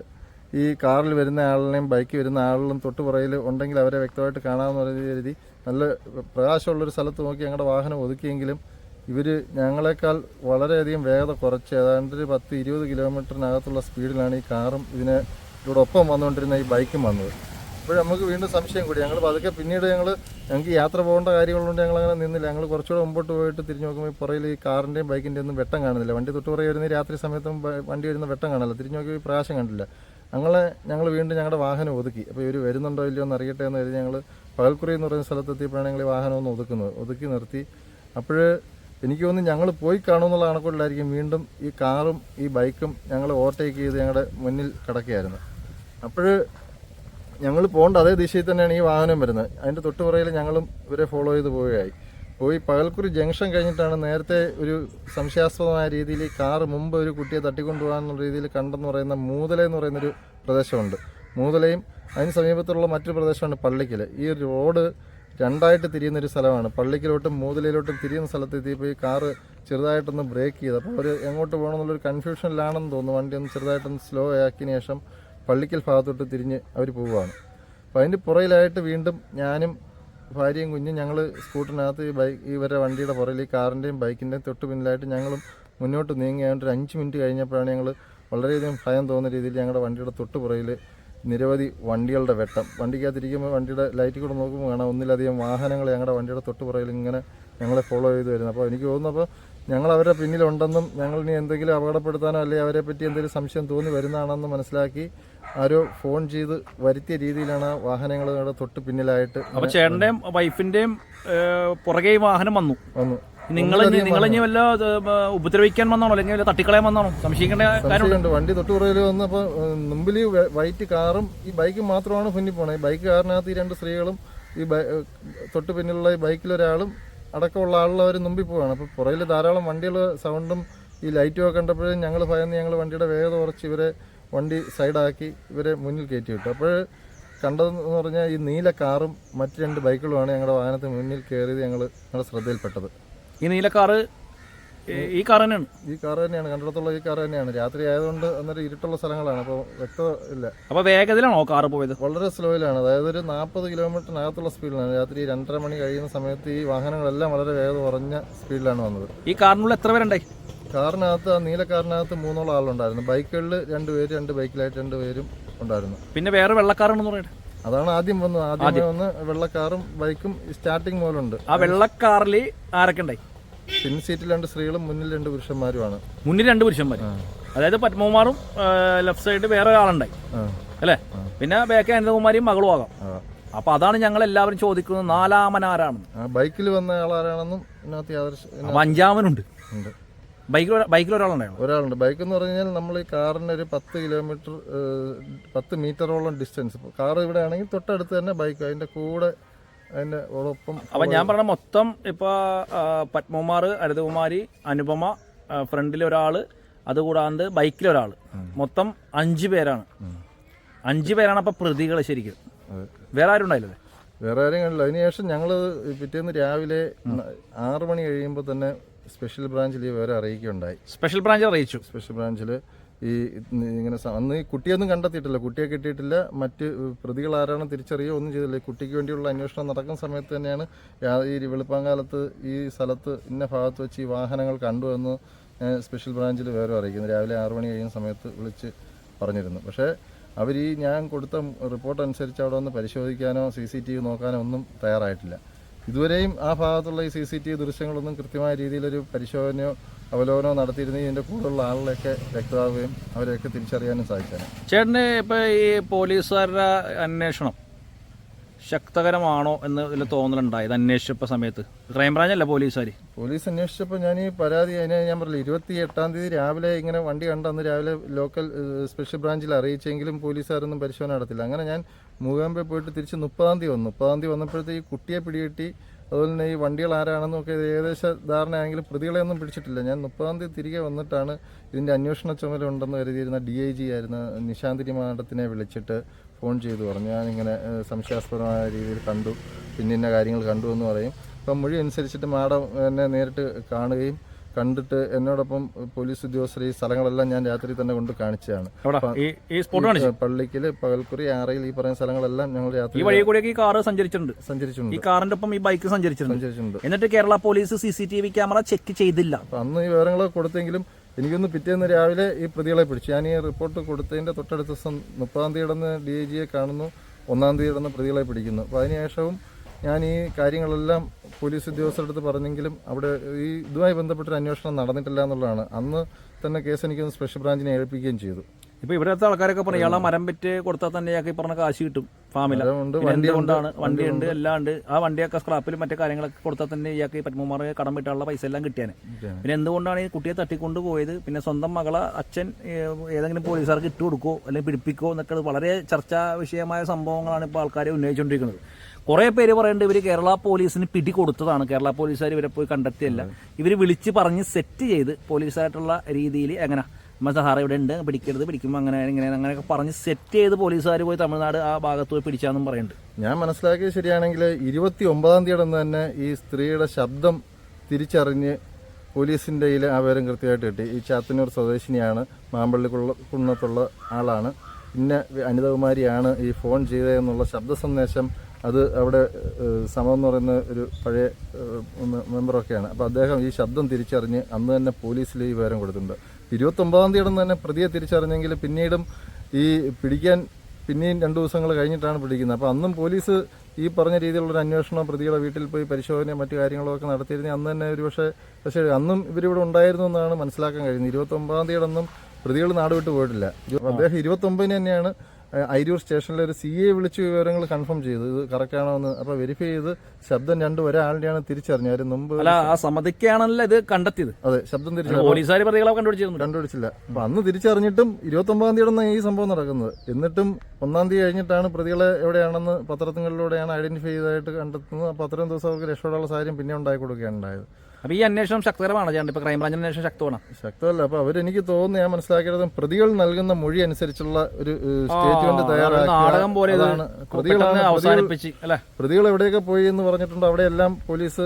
ഈ കാറിൽ വരുന്ന ആളിനെയും ബൈക്ക് വരുന്ന ആളിലും തൊട്ട് പുറയിൽ ഉണ്ടെങ്കിൽ അവരെ വ്യക്തമായിട്ട് കാണാമെന്ന് കരുതി നല്ല പ്രകാശമുള്ളൊരു സ്ഥലത്ത് നോക്കി ഞങ്ങളുടെ വാഹനം ഒതുക്കിയെങ്കിലും ഇവർ ഞങ്ങളെക്കാൾ വളരെയധികം വേഗത കുറച്ച് ഏതാണ്ട് ഒരു പത്ത് ഇരുപത് കിലോമീറ്ററിനകത്തുള്ള സ്പീഡിലാണ് ഈ കാറും ഇതിനെ ഇതോടൊപ്പം വന്നുകൊണ്ടിരുന്ന ഈ ബൈക്കും വന്നത്. അപ്പോൾ നമുക്ക് വീണ്ടും സംശയം കൂടി ഞങ്ങൾ പതുക്കെ പിന്നീട് ഞങ്ങൾ ഞങ്ങൾക്ക് യാത്ര പോകേണ്ട കാര്യങ്ങളുണ്ട് ഞങ്ങൾ അങ്ങനെ നിന്നില്ല. ഞങ്ങൾ കുറച്ചുകൂടെ മുമ്പോട്ട് പോയിട്ട് തിരിഞ്ഞു നോക്കുമ്പോൾ പുറയിൽ ഈ കാറിന്റെയും ബൈക്കിന്റെയും ഒന്നും വെട്ടം കാണുന്നില്ല. വണ്ടി തൊട്ട് പുറകെ വരുന്ന രാത്രി സമയത്തും വണ്ടി വരുന്ന വെട്ടം കാണില്ല തിരിഞ്ഞു നോക്കി പ്രകാശം കണ്ടില്ല. ഞങ്ങളെ ഞങ്ങൾ വീണ്ടും ഞങ്ങളുടെ വാഹനം ഒതുക്കി. അപ്പോൾ ഇവർ വരുന്നുണ്ടോ ഇല്ലയോ എന്ന് അറിയട്ടെ എന്ന് കരുതി ഞങ്ങൾ പകൽക്കുറി എന്ന് പറയുന്ന സ്ഥലത്തെത്തിയപ്പോഴാണ് ഞങ്ങൾ വാഹനം ഒന്ന് ഒതുക്കുന്നത്. ഒതുക്കി നിർത്തി. അപ്പോൾ എനിക്ക് തോന്നുന്നു ഞങ്ങൾ പോയി കാണുമെന്നുള്ള കണക്കുള്ളിലായിരിക്കും വീണ്ടും ഈ കാറും ഈ ബൈക്കും ഞങ്ങൾ ഓവർടേക്ക് ചെയ്ത് ഞങ്ങളുടെ മുന്നിൽ കിടക്കുകയായിരുന്നു. അപ്പോൾ ഞങ്ങൾ പോകേണ്ട അതേ ദിശയിൽ തന്നെയാണ് ഈ വാഹനം വരുന്നത്. അതിന്റെ തൊട്ട് പുറകിൽ ഞങ്ങളും ഇവരെ ഫോളോ ചെയ്ത് പോവുകയായി. പോയി പകൽക്കുറി ജംഗ്ഷൻ കഴിഞ്ഞിട്ടാണ് നേരത്തെ ഒരു സംശയാസ്പദമായ രീതിയിൽ ഈ കാറ് മുമ്പ് ഒരു കുട്ടിയെ തട്ടിക്കൊണ്ടുപോകാനുള്ള രീതിയിൽ കണ്ടെന്ന് പറയുന്ന മൂതല എന്ന് പറയുന്നൊരു പ്രദേശമുണ്ട്. മൂതലയും അതിന് സമീപത്തുള്ള മറ്റൊരു പ്രദേശമാണ് പള്ളിക്കൽ ഈ റോഡ് രണ്ടായിട്ട് തിരിയുന്ന ഒരു സ്ഥലമാണ്. പള്ളിക്കലോട്ടും മൂതലയിലോട്ടും തിരിയുന്ന സ്ഥലത്ത് എത്തിയപ്പോൾ ഈ കാറ് ചെറുതായിട്ടൊന്ന് ബ്രേക്ക് ചെയ്ത്. അപ്പോൾ അവർ എങ്ങോട്ട് പോകണമെന്നുള്ളൊരു കൺഫ്യൂഷനിലാണെന്ന് തോന്നുന്നു. വണ്ടി ഒന്ന് ചെറുതായിട്ടൊന്ന് സ്ലോ ആക്കിയതിന് ശേഷം പള്ളിക്കൽ ഭാഗത്തോട്ട് തിരിഞ്ഞ് അവർ പോവുകയാണ്. അപ്പോൾ അതിന്റെ പുറയിലായിട്ട് വീണ്ടും ഞാനും ഭാര്യയും കുഞ്ഞും ഞങ്ങൾ സ്കൂട്ടറിനകത്ത് ഈ ബൈക്ക് ഇവരുടെ വണ്ടിയുടെ പുറയിൽ ഈ കാറിന്റെയും ബൈക്കിന്റെയും തൊട്ട് പിന്നിലായിട്ട് ഞങ്ങളും മുന്നോട്ട് നീങ്ങിയാണ്ട് ഒരു അഞ്ച് മിനിറ്റ് കഴിഞ്ഞപ്പോഴാണ് ഞങ്ങൾ വളരെയധികം ഭയം തോന്നുന്ന രീതിയിൽ ഞങ്ങളുടെ വണ്ടിയുടെ തൊട്ട് പുറകിൽ നിരവധി വണ്ടികളുടെ വെട്ടം. വണ്ടിക്കകത്തിരിക്കുമ്പോൾ വണ്ടിയുടെ ലൈറ്റ് കൂടെ നോക്കുമ്പോൾ കാണാം ഒന്നിലധികം വാഹനങ്ങൾ ഞങ്ങളുടെ വണ്ടിയുടെ തൊട്ടുപുറയിൽ ഇങ്ങനെ ഞങ്ങളെ ഫോളോ ചെയ്ത് വരുന്നത്. അപ്പോൾ എനിക്ക് തോന്നുന്നു അപ്പോൾ ഞങ്ങൾ അവരുടെ പിന്നിലുണ്ടെന്നും ഞങ്ങൾ ഇനി എന്തെങ്കിലും അപകടപ്പെടുത്താനോ അല്ലെങ്കിൽ അവരെ പറ്റി എന്തെങ്കിലും സംശയം തോന്നി വരുന്നതാണെന്ന് മനസ്സിലാക്കി ആരോ ഫോൺ ചെയ്ത് വരുത്തിയ രീതിയിലാണ് ആ വാഹനങ്ങളുടെ തൊട്ട് പിന്നിലായിട്ട് അപ്പോൾ ചേട്ടന്റെയും വൈഫിന്റെയും ഏഹ്, പുറകെ വാഹനം വന്നു. വന്നു. വല്ല ഉപദ്രവിക്കാൻ വന്നാണോ അല്ലെങ്കിൽ വല്ല തട്ടിക്കളയാൻ വന്നാണോ സംശയിക്കേണ്ട വണ്ടി തൊട്ട് പുറകിൽ വന്നപ്പോൾ മുമ്പിൽ വൈറ്റ് കാറും ഈ ബൈക്ക് മാത്രമാണ് പിന്നിൽ പോണേ. ബൈക്ക് കാറിനകത്ത് ഈ രണ്ട് സ്ത്രീകളും ഈ തൊട്ട് പിന്നിലുള്ള ഈ ബൈക്കിലൊരാളും അടക്കമുള്ള ആളുള്ളവർ മുമ്പിൽ പോവാണ്. അപ്പോൾ പുറകിൽ ധാരാളം വണ്ടികൾ സൗണ്ടും ഈ ലൈറ്റും ഒക്കെ കണ്ടപ്പോഴും ഞങ്ങൾ ഭയന്ന് ഞങ്ങൾ വണ്ടിയുടെ വേഗത കുറച്ച് ഇവരെ വണ്ടി സൈഡാക്കി ഇവരെ മുന്നിൽ കയറ്റി വിട്ടു. അപ്പോൾ കണ്ടതെന്ന് പറഞ്ഞാൽ ഈ നീല കാറും മറ്റ് രണ്ട് ബൈക്കുകളുമാണ് ഞങ്ങളുടെ വാഹനത്തിന് മുന്നിൽ കയറിയത് ഞങ്ങൾ ഞങ്ങളുടെ ശ്രദ്ധയിൽപ്പെട്ടത്. ഈ നീല കാറ് ഈ- കാർ തന്നെയാണ്. ഈ കാർ തന്നെയാണ്. കണ്ടിടത്തുള്ള ഈ കാർ തന്നെയാണ്. രാത്രി ആയതുകൊണ്ട് അന്നേരം ഇരുട്ടുള്ള സ്ഥലങ്ങളാണ്. അപ്പോൾ വ്യക്തത ഇല്ല. അപ്പോൾ വേഗതയിലാണോ കാർ പോയത്? വളരെ സ്ലോയിലാണ്. അതായത് ഒരു നാൽപ്പത് കിലോമീറ്ററിനകത്തുള്ള സ്പീഡിലാണ്. രാത്രി രണ്ടര മണി കഴിയുന്ന സമയത്ത് ഈ വാഹനങ്ങളെല്ലാം വളരെ വേഗത കുറഞ്ഞ സ്പീഡിലാണ് വന്നത്. ഈ കാറിനുള്ള എത്ര പേരുണ്ടായി? കാറിനകത്ത് ആ നീല കാറിനകത്ത് മൂന്നോളം ആളുണ്ടായിരുന്നു. ബൈക്കുകളിൽ രണ്ട് പേര് രണ്ട് ബൈക്കിലായിട്ട് രണ്ട് പേരും ഉണ്ടായിരുന്നു. പിന്നെ വേറെ വെള്ളക്കാരാണെന്ന് പറയട്ടെ. അതാണ് ആദ്യം വന്നത്. ആദ്യം. വന്ന് വെള്ളക്കാറും ബൈക്കും സ്റ്റാർട്ടിങ് പോലുണ്ട് ആ വെള്ളക്കാറിൽ ആരൊക്കെ ഉണ്ടായി? പിൻ സീറ്റിൽ രണ്ട് സ്ത്രീകളും മുന്നിൽ രണ്ട് പുരുഷന്മാരുമാണ്. മുന്നിൽ രണ്ട് പുരുഷന്മാർ അതായത് പത്മകുമാറും ലെഫ്റ്റ് സൈഡ് വേറെ ഒരാളുണ്ടായി. അല്ലേ? പിന്നെ ബേക്ക് അനന്തകുമാരിയും മകളും ആകാം. അപ്പൊ അതാണ് ഞങ്ങൾ എല്ലാവരും ചോദിക്കുന്നത് നാലാമൻ ആരാണെന്ന് ബൈക്കിൽ വന്ന ആളാരാണെന്നും അപ്പൊ അഞ്ചാമനുണ്ട്. ബൈക്കിൽ ബൈക്കിൽ ഒരാളുണ്ടായിരുന്നു ഒരാളുണ്ട്. ബൈക്ക് എന്ന് പറഞ്ഞാൽ നമ്മൾ ഈ കാറിന് ഒരു പത്ത് കിലോമീറ്റർ പത്ത് മീറ്ററോളം ഡിസ്റ്റൻസ് കാർ ഇവിടെ ആണെങ്കിൽ തൊട്ടടുത്ത് തന്നെ ബൈക്ക് അതിന്റെ കൂടെ അപ്പൊ ഞാൻ പറഞ്ഞ മൊത്തം ഇപ്പൊ പത്മകുമാർ അനിതകുമാരി അനുപമ ഫ്രണ്ടിലൊരാൾ ഫ്രണ്ടിൽ അതുകൂടാണ്ട് ബൈക്കിൽ മൊത്തം അഞ്ച് പേരാണ്. അഞ്ച് പേരാണ് അപ്പൊ പ്രതികൾ ശരിക്കും. വേറെ ആരും ഉണ്ടായില്ലേ? വേറെ ആരും കണ്ടില്ല. അതിനുശേഷം ഞങ്ങൾ പിറ്റേന്ന് രാവിലെ ആറ് മണി കഴിയുമ്പോൾ തന്നെ സ്പെഷ്യൽ ബ്രാഞ്ചിൽ വിവരം അറിയിക്കുകയുണ്ടായി. സ്പെഷ്യൽ ബ്രാഞ്ച് അറിയിച്ചു. സ്പെഷ്യൽ ബ്രാഞ്ചിൽ ഈ ഇങ്ങനെ അന്ന് ഈ കുട്ടിയൊന്നും കണ്ടെത്തിയിട്ടില്ല. കുട്ടിയെ കിട്ടിയിട്ടില്ല. മറ്റ് പ്രതികൾ ആരാണ് തിരിച്ചറിയോ ഒന്നും ചെയ്തില്ല. കുട്ടിക്ക് വേണ്ടിയുള്ള അന്വേഷണം നടക്കുന്ന സമയത്ത് തന്നെയാണ് ഈ വെളുപ്പാങ്കാലത്ത് ഈ സ്ഥലത്ത് ഇന്ന ഭാഗത്ത് വെച്ച് ഈ വാഹനങ്ങൾ കണ്ടു എന്ന് സ്പെഷ്യൽ ബ്രാഞ്ചിൽ വിവരം അറിയിക്കുന്നത് രാവിലെ ആറു മണി കഴിയുന്ന സമയത്ത് വിളിച്ച് പറഞ്ഞിരുന്നു. പക്ഷേ അവർ ഈ ഞാൻ കൊടുത്ത റിപ്പോർട്ട് അനുസരിച്ച് അവിടെ ഒന്ന് പരിശോധിക്കാനോ സി സി ടി വി നോക്കാനോ ഒന്നും തയ്യാറായിട്ടില്ല. ഇതുവരെയും ആ ഭാഗത്തുള്ള ഈ സി സി ടി വി ദൃശ്യങ്ങളൊന്നും കൃത്യമായ രീതിയിലൊരു പരിശോധനയോ അവലോകനമോ നടത്തിയിരുന്നെങ്കിൽ ഇതിന്റെ കൂടെയുള്ള ആളുകളെയൊക്കെ വ്യക്തമാവുകയും അവരെയൊക്കെ തിരിച്ചറിയാനും സാധിച്ചേനെ ചേട്ടന് ഇപ്പൊ ഈ പോലീസുകാരുടെ അന്വേഷണം ശക്തകരമാണോ എന്ന് ഇതിൽ ഇത് അന്വേഷിച്ചപ്പോൾ സമയത്ത്? ക്രൈംബ്രാഞ്ച് അല്ല പോലീസുകാർ പോലീസ് അന്വേഷിച്ചപ്പോൾ ഞാൻ ഈ പരാതി അതിനെ ഞാൻ പറഞ്ഞില്ല ഇരുപത്തി എട്ടാം തീയതി രാവിലെ ഇങ്ങനെ വണ്ടി കണ്ടന്ന് രാവിലെ ലോക്കൽ സ്പെഷ്യൽ ബ്രാഞ്ചിൽ അറിയിച്ചെങ്കിലും പോലീസുകാരൊന്നും പരിശോധന നടത്തില്ല. അങ്ങനെ ഞാൻ മൂകാമ്പെ പോയിട്ട് തിരിച്ച് മുപ്പതാം തീയതി വന്നു. മുപ്പതാം തീയതി വന്നപ്പോഴത്തേക്ക് ഈ കുട്ടിയെ പിടികിട്ടി അതുപോലെ തന്നെ ഈ വണ്ടികൾ ആരാണെന്നൊക്കെ ഏകദേശ ധാരണയാണെങ്കിലും പ്രതികളെയൊന്നും പിടിച്ചിട്ടില്ല. ഞാൻ മുപ്പതാം തീയതി തിരികെ വന്നിട്ടാണ് ഇതിന്റെ അന്വേഷണ ചുമതല ഉണ്ടെന്ന് കരുതിയിരുന്ന ഡി ഐ ജി ആയിരുന്ന നിശാന്തിരി മാഡത്തിനെ വിളിച്ചിട്ട് ഫോൺ ചെയ്തു പറഞ്ഞു. ഞാനിങ്ങനെ സംശയാസ്പദമായ രീതിയിൽ കണ്ടു പിന്നെ ഇന്ന കാര്യങ്ങൾ കണ്ടു എന്ന് പറയും. അപ്പം മൊഴി അനുസരിച്ചിട്ട് മാഡം എന്നെ നേരിട്ട് കാണുകയും കണ്ടിട്ട് എന്നോടൊപ്പം പോലീസ് ഉദ്യോഗസ്ഥർ ഈ സ്ഥലങ്ങളെല്ലാം ഞാൻ രാത്രി തന്നെ കൊണ്ട് കാണിച്ചതാണ്. പള്ളിക്കൽ ഈ ഈ പകൽക്കുറി ആറയിൽ ഈ പറയുന്ന സ്ഥലങ്ങളെല്ലാം ഞങ്ങൾ ഈ രാത്രി വഴി കൂടെ ഈ കാറ് സഞ്ചരിച്ചിട്ടുണ്ട്. ഈ കാറിന്റെ ഒപ്പം ഈ ബൈക്ക് സഞ്ചരിച്ചിട്ടുണ്ട്. സഞ്ചരിച്ചിട്ടുണ്ട്. എന്നിട്ട് Kerala police C C T V camera check ചെയ്തില്ല. അന്ന് ഈ വിവരങ്ങളൊക്കെ കൊടുത്തെങ്കിലും എനിക്കൊന്ന് പിറ്റേന്ന് രാവിലെ ഈ പ്രതികളെ പിടിച്ചു. ഞാൻ ഈ റിപ്പോർട്ട് കൊടുത്തതിന്റെ തൊട്ടടുത്ത ദിവസം മുപ്പതാം തീയതി ഇടന്ന് ഡി ഐ ജിയെ കാണുന്നു. ഒന്നാം തീയതി ഇടന്ന് പ്രതികളെ പിടിക്കുന്നു. അപ്പോൾ അതിനുശേഷവും ഞാൻ ഈ കാര്യങ്ങളെല്ലാം പോലീസ് ഉദ്യോഗസ്ഥരുടെ അടുത്ത് പറഞ്ഞെങ്കിലും അവിടെ ഈ ഇതുമായി ബന്ധപ്പെട്ടൊരു അന്വേഷണം നടന്നിട്ടില്ല എന്നുള്ളതാണ്. അന്ന് തന്നെ കേസ് എനിക്കൊന്ന് സ്പെഷ്യൽ ബ്രാഞ്ചിനെ ഏൽപ്പിക്കുകയും ചെയ്തു. ഇപ്പൊ ഇവിടുത്തെ ആൾക്കാരൊക്കെ പറഞ്ഞു ഇയാളെ മരം വെറ്റ് കൊടുത്താൽ തന്നെ ഇയാൾക്ക് ഈ പറഞ്ഞ കാശ് കിട്ടും ഫാമില വണ്ടി കൊണ്ടാണ് വണ്ടിയുണ്ട്, എല്ലാം ഉണ്ട്. ആ വണ്ടിയൊക്കെ സ്ക്രാപ്പിലും മറ്റു കാര്യങ്ങളൊക്കെ കൊടുത്താൽ തന്നെ ഇയാൾക്ക് ഈ കടം വിട്ടാനുള്ള പൈസ എല്ലാം കിട്ടിയാനെ. പിന്നെ എന്തുകൊണ്ടാണ് ഈ കുട്ടിയെ തട്ടിക്കൊണ്ട് പോയത്? പിന്നെ സ്വന്തം മകളെ അച്ഛൻ ഏതെങ്കിലും പോലീസുകാർക്ക് ഇട്ട് കൊടുക്കോ അല്ലെങ്കിൽ പിടിപ്പിക്കോ എന്നൊക്കെ വളരെ ചർച്ചാ വിഷയമായ സംഭവങ്ങളാണ് ഇപ്പോൾ ആൾക്കാരെ ഉന്നയിച്ചുകൊണ്ടിരിക്കുന്നത് കുറേ പേര് പറയുന്നുണ്ട് ഇവർ കേരള പോലീസിന് പിടി കൊടുത്തതാണ്. കേരള പോലീസുകാർ ഇവരെ പോയി കണ്ടെത്തിയല്ല. ഇവർ വിളിച്ച് പറഞ്ഞ് സെറ്റ് ചെയ്ത് പോലീസായിട്ടുള്ള രീതിയിൽ എങ്ങനെ? നമ്മൾ സഹാറ ഇവിടെ ഉണ്ട് പിടിക്കരുത് പിടിക്കുമ്പോൾ അങ്ങനെ ഇങ്ങനെ അങ്ങനെയൊക്കെ പറഞ്ഞ് സെറ്റ് ചെയ്ത് പോലീസുകാർ പോയി തമിഴ്നാട് ആ ഭാഗത്ത് പോയി പിടിച്ചാന്നും പറയുന്നുണ്ട് ഞാൻ മനസ്സിലാക്കിയത് ശരിയാണെങ്കിൽ ഇരുപത്തി ഒമ്പതാം തീയതി തന്നെ ഈ സ്ത്രീയുടെ ശബ്ദം തിരിച്ചറിഞ്ഞ് പോലീസിന്റെ കയ്യിൽ ആ വിവരം കൃത്യമായിട്ട് കിട്ടി. ഈ ചാത്തന്നൂർ സ്വദേശിനിയാണ് മാമ്പള്ളി കുന്നത്തുള്ള ആളാണ്. ഇന്ന അനിതകുമാരിയാണ് ഈ ഫോൺ ചെയ്തതെന്നുള്ള ശബ്ദ സന്ദേശം അത് അവിടെ സമം എന്ന് പറയുന്ന ഒരു പഴയ മെമ്പറൊക്കെയാണ്. അപ്പോൾ അദ്ദേഹം ഈ ശബ്ദം തിരിച്ചറിഞ്ഞ് അന്ന് തന്നെ പോലീസിൽ ഈ വിവരം കൊടുത്തിട്ടുണ്ട്. ഇരുപത്തൊമ്പതാം തീയതി തന്നെ പ്രതിയെ തിരിച്ചറിഞ്ഞെങ്കിൽ പിന്നീടും ഈ പിടിക്കാൻ പിന്നെയും രണ്ട് ദിവസങ്ങൾ കഴിഞ്ഞിട്ടാണ് പിടിക്കുന്നത്. അപ്പോൾ അന്നും പോലീസ് ഈ പറഞ്ഞ രീതിയിലുള്ള ഒരു അന്വേഷണം പ്രതിയുടെ വീട്ടിൽ പോയി പരിശോധനയും മറ്റു കാര്യങ്ങളും ഒക്കെ നടത്തിയിരുന്നെങ്കിൽ അന്ന് തന്നെ ഒരു പക്ഷേ പക്ഷേ അന്നും ഇവരിവിടെ ഉണ്ടായിരുന്നു എന്നാണ് മനസ്സിലാക്കാൻ കഴിയുന്നത്. ഇരുപത്തി ഒമ്പതാം തീയതി അന്നും പ്രതികൾ നാട് വിട്ടു പോയിട്ടില്ല. അദ്ദേഹം ഇരുപത്തി ഒമ്പതിന് തന്നെയാണ് അഹ് സ്റ്റേഷനിൽ സ്റ്റേഷനിലെ ഒരു സി എ വിളിച്ച് വിവരങ്ങൾ കൺഫേം ചെയ്തു. ഇത് കറക്റ്റ് ആണോ എന്ന്. അപ്പൊ വെരിഫൈ ചെയ്ത് ശബ്ദം രണ്ട് ഒരാളുടെയാണ് തിരിച്ചറിഞ്ഞത്. അതിന് മുമ്പ് അല്ല ആ ഇത് കണ്ടെത്തിയത്. അതെ ശബ്ദം പോലീസുകാർ പ്രതികളെ കണ്ടുപിടിച്ചിരുന്നു. കണ്ടുപിടിച്ചില്ല. അപ്പൊ അന്ന് തിരിച്ചറിഞ്ഞിട്ടും ഇരുപത്തി ഒമ്പതാം തീയതി ഈ സംഭവം നടക്കുന്നത്. എന്നിട്ടും ഒന്നാം തീയതി കഴിഞ്ഞിട്ടാണ് പ്രതികളെ എവിടെയാണെന്ന് പത്രങ്ങളിലൂടെയാണ് ഐഡന്റിഫൈ ചെയ്തതായിട്ട് കണ്ടെത്തുന്നത്. അപ്പൊ അത്രയും ദിവസം അവർക്ക് രക്ഷപ്പെടാനുള്ള സാഹചര്യം പിന്നെ ഉണ്ടായി കൊടുക്കുകയാണ് ഉണ്ടായത്. അപ്പൊ ഈ അന്വേഷണം ശക്തകരമാണ്. ഇപ്പൊ ക്രൈംബ്രാഞ്ച് അന്വേഷണം ശക്തമാണ്. ശക്തമല്ല. അപ്പൊ അവരെനിക്ക് തോന്നുന്നു ഞാൻ മനസ്സിലാക്കിയത് പ്രതികൾ നൽകുന്ന മൊഴി അനുസരിച്ചുള്ള ഒരു സ്റ്റേറ്റ്മെന്റ് നാടകം പോലെ ഇത് പ്രതികളാണ് പ്രതികൾ അവസാനിപ്പിച്ച് അല്ലെ? പ്രതികൾ എവിടെയൊക്കെ പോയി എന്ന് പറഞ്ഞിട്ടുണ്ട് അവിടെയെല്ലാം പോലീസ്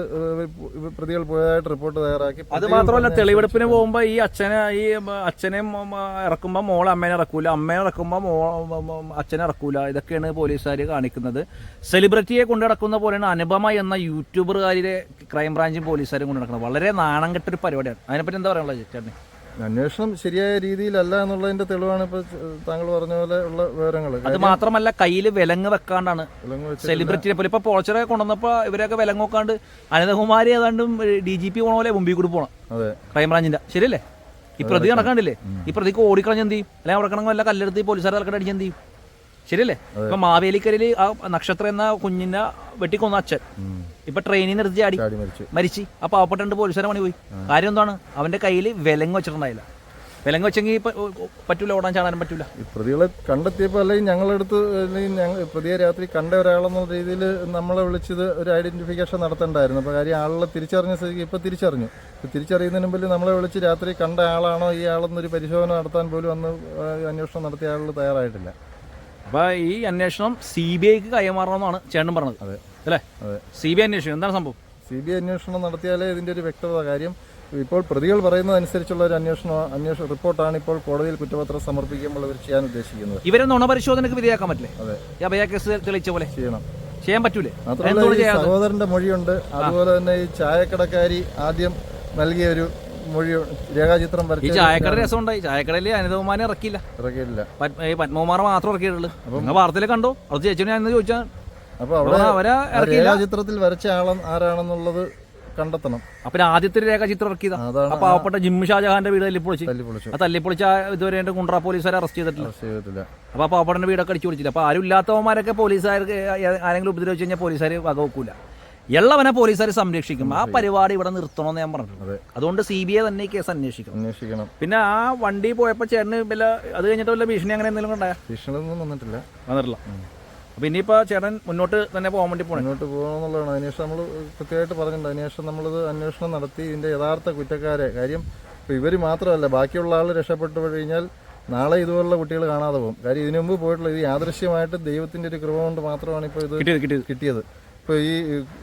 പ്രതികൾ പോയതായിട്ട് റിപ്പോർട്ട് തയ്യാറാക്കി. അത് മാത്രമല്ല തെളിവെടുപ്പിന് പോകുമ്പോ ഈ അച്ഛനെ ഈ അച്ഛനെ ഇറക്കുമ്പോ മോൾ അമ്മേനെ ഇറക്കൂല. അമ്മേനെ ഇറക്കുമ്പോ മോ അച്ഛനെ ഇറക്കൂല. ഇതൊക്കെയാണ് പോലീസുകാർ കാണിക്കുന്നത്. സെലിബ്രിറ്റിയെ കൊണ്ടു നടക്കുന്ന പോലെയാണ് അനുപമ എന്ന യൂട്യൂബറുകാരിലെ ക്രൈംബ്രാഞ്ചും പോലീസുകാരും കൊണ്ടു നടക്കുന്നത് വളരെ നാണം കെട്ടൊരു പരിപാടിയാണ്. അതിനെപ്പറ്റി എന്താ പറയാനുള്ളത് ചേട്ടന്? അന്വേഷണം ശരിയായ രീതിയിലല്ല എന്നുള്ളതിന്റെ തെളിവാണ് ഇപ്പൊ താങ്കൾ പറഞ്ഞ പോലെ ഉള്ള വിവരങ്ങൾ അത് മാത്രമല്ല കയ്യിൽ വിലങ്ങ് വെക്കാണ്ടാണ് സെലിബ്രിറ്റിയെ പോലെ. ഇപ്പൊ പോളച്ചറെ കൊണ്ടുവന്നപ്പോ ഇവരൊക്കെ വിലങ്ങ് വെക്കാണ്ട് അനിതകുമാരി ഏതാണ്ടും ഡി ജി പി പോണ പോലെ മുമ്പിൽ കൂടി പോണം. ക്രൈംബ്രാഞ്ചിന്റെ. ശരിയല്ലേ? ഈ പ്രതി നടക്കാണ്ടില്ലേ? ഈ പ്രതിക്ക് ഓടിക്കളഞ്ഞ് എന്ത് ചെയ്യും? അല്ലെങ്കിൽ അവിടെ വല്ല കല്ലെടുത്ത് പോലീസുകാരെ തലക്കട അടിച്ച് എന്ത് ചെയ്യും? ശരിയല്ലേ? ഇപ്പൊ മാവേലിക്കരയിൽ ആ നക്ഷത്രം എന്ന കുഞ്ഞിനെ വെട്ടിക്കൊന്ന അച്ഛൻ. ഇപ്പൊ ട്രെയിനിൽ നിർത്തി ചാടി. മരിച്ചു. അപ്പൊ ആ പാവപ്പെട്ട രണ്ട് പോലീസുകാരെ പണി പോയി. കാര്യം എന്താണ്? അവന്റെ കയ്യിൽ വിലങ്ങ് വെച്ചിട്ടുണ്ടായില്ല. വിലങ്ങ് വെച്ചെങ്കിൽ ഇപ്പൊ പറ്റൂല ഓടാൻ ചാടാനും പറ്റൂല. പ്രതികളെ കണ്ടെത്തിയപ്പോൾ അല്ലെങ്കിൽ ഞങ്ങളെടുത്ത് അല്ലെങ്കിൽ ഞങ്ങൾ പ്രതിയെ രാത്രി കണ്ട ഒരാളെന്നുള്ള രീതിയിൽ നമ്മളെ വിളിച്ചത് ഒരു ഐഡന്റിഫിക്കേഷൻ നടത്തണ്ടായിരുന്നു. അപ്പോൾ കാര്യം ആളെ തിരിച്ചറിഞ്ഞ സ്ഥിതിക്ക് ഇപ്പോൾ തിരിച്ചറിഞ്ഞു. ഇപ്പൊ തിരിച്ചറിയുന്നതിന് മുമ്പിൽ നമ്മളെ വിളിച്ച് രാത്രി കണ്ട ആളാണോ ഈ ആളെന്നൊരു പരിശോധന നടത്താൻ പോലും അന്ന് അന്വേഷണം നടത്തിയ ആളുകൾ തയ്യാറായിട്ടില്ല. അപ്പൊ ഈ അന്വേഷണം സി ബി ഐക്ക് കൈമാറണമെന്നാണ് ചേട്ടൻ പറഞ്ഞത്. അതെ. അല്ലേ? സി ബി ഐ അന്വേഷണം എന്താണ് സംഭവം? സി ബി ഐ അന്വേഷണം നടത്തിയാലേ ഇതിന്റെ ഒരു വ്യക്തത കാര്യം. ഇപ്പോൾ പ്രതികൾ പറയുന്നതനുസരിച്ചുള്ള ഒരു അന്വേഷണം അന്വേഷണ റിപ്പോർട്ടാണ് ഇപ്പോൾ കോടതിയിൽ കുറ്റപത്രം സമർപ്പിക്കുമ്പോൾ അവർ ചെയ്യാൻ ഉദ്ദേശിക്കുന്നത്. ഇവരെ നുണ പരിശോധനക്ക് വിധേയമാക്കാൻ പറ്റില്ലേ? അതെ. അഭയ കേസ് തെളിയിച്ച പോലെ. ചെയ്യണം. ചെയ്യാൻ പറ്റൂലേ? മാത്രമല്ല സഹോദരന്റെ മൊഴിയുണ്ട്. അതുപോലെ തന്നെ ഈ ചായക്കടക്കാരി ആദ്യം നൽകിയ ഒരു മൊഴി രേഖാചിത്രം വരച്ച് ചായക്കട രസം ഉണ്ടായി ചായക്കടയിൽ അനിതകുമാരെ ഇറക്കിയില്ല. ഇറക്കിയില്ല. പത്മകുമാർ മാത്രം ഇറക്കിയിട്ടുള്ളൂ. വാർത്തയിൽ കണ്ടോ? അത് ചേച്ചി ഞാൻ ചോദിച്ചാൽ അപ്പൊ അവിടെ രേഖാചിത്രത്തിൽ വരച്ച ആളൻ ആരാണെന്നുള്ളത് കണ്ടെത്തണം. അപ്പൊ ആദ്യത്തെ ഒരു രേഖാചിത്രം ഇറക്കിയതാ. ആ പാവപ്പെട്ട ജിം ഷാജഹാന്റെ വീട് തല്ലിപ്പൊളിച്ചു. തല്ലി പൊളിച്ചു ആ തല്ലിപ്പൊളിച്ച ഇതുവരെ കുണ്ട്ര പോലീസുകാരെ അറസ്റ്റ് ചെയ്തിട്ടില്ല. അപ്പൊ ആ പാവപ്പെട്ടന്റെ വീടൊക്കെ അടിച്ചു പൊളിച്ചില്ല. അപ്പൊ ആരും ഇല്ലാത്തവന്മാരൊക്കെ പോലീസുകാർക്ക് ആരെങ്കിലും ഉപദ്രവിച്ചു കഴിഞ്ഞാൽ പോലീസുകാർ വകവെക്കൂല എള്ളവനെ പോലീസുകാർ സംരക്ഷിക്കും. ആ പരിപാടി ഇവിടെ നിർത്തണമെന്ന് ഞാൻ പറഞ്ഞിട്ടുണ്ട്. അതുകൊണ്ട് സി ബി ഐ തന്നെ ഈ കേസ് അന്വേഷിക്കണം. അന്വേഷിക്കണം. പിന്നെ ആ വണ്ടി പോയപ്പോ ചേട്ടന് വല്ല അത് കഴിഞ്ഞിട്ട് വല്ല ഭീഷണി അങ്ങനെ എന്തെങ്കിലും ഉണ്ടായ? ഭീഷണി ഒന്നും വന്നിട്ടില്ല. വന്നിട്ടില്ല അപ്പൊ ഇനിയിപ്പോ ചേട്ടൻ മുന്നോട്ട് തന്നെ പോകാൻ വേണ്ടി പോകണം മുന്നോട്ട് പോകണമെന്നുള്ളതാണ് അതിനുശേഷം നമ്മൾ കൃത്യമായിട്ട് പറഞ്ഞിട്ടുണ്ട്. അതിനുശേഷം നമ്മളിത് അന്വേഷണം നടത്തി ഇതിന്റെ യഥാർത്ഥ കുറ്റക്കാരെ. കാര്യം ഇപ്പൊ ഇവർ മാത്രമല്ല ബാക്കിയുള്ള ആൾ രക്ഷപ്പെട്ടു കഴിഞ്ഞാൽ നാളെ ഇതുപോലുള്ള കുട്ടികൾ കാണാതെ പോകും. കാര്യം ഇതിനു മുമ്പ് പോയിട്ടുള്ള ഇത് യാദൃശ്യമായിട്ട് ദൈവത്തിന്റെ ഒരു കൃപ കൊണ്ട് മാത്രമാണ് ഇപ്പോൾ ഇത് കിട്ടിയത് ഇപ്പൊ ഇപ്പോൾ ഈ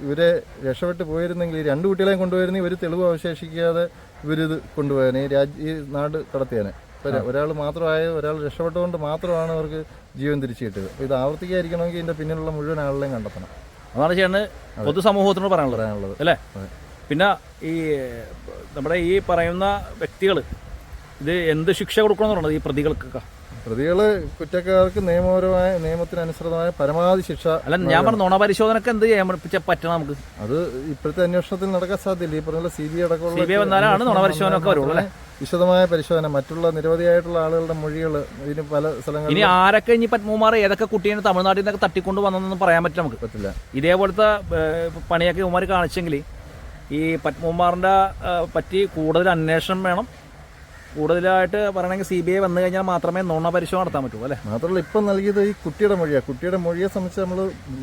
ഇവരെ രക്ഷപ്പെട്ട് പോയിരുന്നെങ്കിൽ ഈ രണ്ട് കുട്ടികളെയും കൊണ്ടുപോയിരുന്നെങ്കിൽ ഒരു തെളിവ് അവശേഷിക്കാതെ ഇവരിത് കൊണ്ടുപോയേനെ ഈ രാജ്യ ഈ നാട് കടത്തിയാനെ. ഇപ്പോൾ ഒരാൾ മാത്രമായ ഒരാൾ രക്ഷപ്പെട്ടുകൊണ്ട് മാത്രമാണ് അവർക്ക് ജീവൻ തിരിച്ചു കിട്ടിയത്. അപ്പോൾ ഇത് ആവർത്തിക്കാതിരിക്കണമെങ്കിൽ ഇതിന്റെ പിന്നിലുള്ള മുഴുവൻ ആളുകളെയും കണ്ടെത്തണം. അതാണ് ചെയ്യുന്നത് പൊതുസമൂഹത്തിനോട് പറയാനുള്ളത്. പറയാനുള്ളത്. അല്ലേ? പിന്നെ ഈ നമ്മുടെ ഈ പറയുന്ന വ്യക്തികൾ ഇത് എന്ത് ശിക്ഷ കൊടുക്കണം എന്നുള്ളത് ഈ പ്രതികൾക്കൊക്കെ? പ്രതികൾ കുറ്റക്കാർക്ക് നിയമപരമായ നിയമത്തിനനുസൃതമായ പരമാവധി ശിക്ഷ അല്ല ഞാൻ പറഞ്ഞ നുണ പരിശോധനക്ക് എന്ത് ചെയ്യാൻ പറ്റ- പറ്റണം നമുക്ക്? അത് ഇപ്പോഴത്തെ അന്വേഷണത്തിൽ നടക്കാൻ സാധ്യതയില്ല. ഈ പറഞ്ഞ സി ബി ഐ അടക്കമുള്ള CBI വന്നാലാണ് നുണ പരിശോധനയൊക്കെ വരുള്ളൂ, അല്ലേ? വിശദമായ പരിശോധന മറ്റുള്ള നിരവധിയായിട്ടുള്ള ആളുകളുടെ മൊഴികൾ ഇതിന് പല സ്ഥലങ്ങളിൽ ഇനി ആരൊക്കെ ഇനി പത്മകുമാർ ഏതൊക്കെ കുട്ടീനെ തമിഴ്നാട്ടിൽ നിന്നൊക്കെ തട്ടിക്കൊണ്ട് വന്നതെന്ന് പറയാൻ പറ്റില്ല നമുക്ക്. പറ്റില്ല. ഇതേപോലത്തെ പണിയൊക്കെ ഉമാർ കാണിച്ചെങ്കിൽ ഈ പത്മകുമാറിന്റെ പറ്റി കൂടുതൽ അന്വേഷണം വേണം. കൂടുതലായിട്ട് പറയണമെങ്കിൽ സി ബി ഐ വന്നു കഴിഞ്ഞാൽ മാത്രമേ നുണ പരിശോധന നടത്താൻ പറ്റൂ അല്ലേ? മാത്രമല്ല ഇപ്പം നൽകിയത് ഈ കുട്ടിയുടെ മൊഴിയാണ് കുട്ടിയുടെ മൊഴിയെ സംബന്ധിച്ച് നമ്മൾ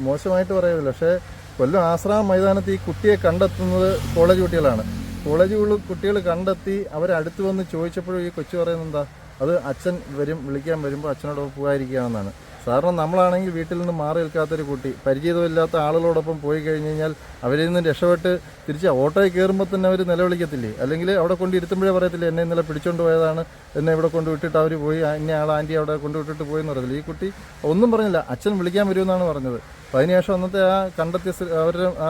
മോശമായിട്ട് പറയുന്നില്ല. പക്ഷേ കൊല്ലം ആശ്രാം മൈതാനത്ത് ഈ കുട്ടിയെ കണ്ടെത്തുന്നത് കോളേജ് കുട്ടികളാണ്. കോളേജ് കുട്ടികൾ കണ്ടെത്തി അവരടുത്ത് വന്ന് ചോദിച്ചപ്പോഴും ഈ കൊച്ചു പറയുന്നത് എന്താ? അത് അച്ഛൻ വരും വിളിക്കാൻ വരുമ്പോൾ അച്ഛനോട് പോകാതിരിക്കുകയാണെന്നാണ്. സാറിന് നമ്മളാണെങ്കിൽ വീട്ടിൽ നിന്ന് മാറി നിൽക്കാത്തൊരു കുട്ടി. പരിചയമില്ലാത്ത ആളുകളോടൊപ്പം പോയി കഴിഞ്ഞ് കഴിഞ്ഞാൽ അവരിൽ നിന്ന് രക്ഷപ്പെട്ട് തിരിച്ച് ഓട്ടോയിൽ കയറുമ്പോൾ തന്നെ അവർ നിലവിളിക്കത്തില്ലേ? അല്ലെങ്കിൽ അവിടെ കൊണ്ട് ഇരുത്തുമ്പോഴേ പറയത്തില്ലേ എന്നെ ഇന്നലെ പിടിച്ചുകൊണ്ട് പോയതാണ് എന്നെ ഇവിടെ കൊണ്ട് വിട്ടിട്ട് അവർ പോയി എന്നെ ആൾ ആന്റി അവിടെ കൊണ്ട് വിട്ടിട്ട് പോയി എന്ന് പറയത്തില്ല? ഈ കുട്ടി ഒന്നും പറഞ്ഞില്ല. അച്ഛൻ വിളിക്കാൻ വരുമെന്നാണ് പറഞ്ഞത്. അപ്പോൾ അതിനുശേഷം അന്നത്തെ ആ കണ്ടെത്തിയ അവരുടെ ആ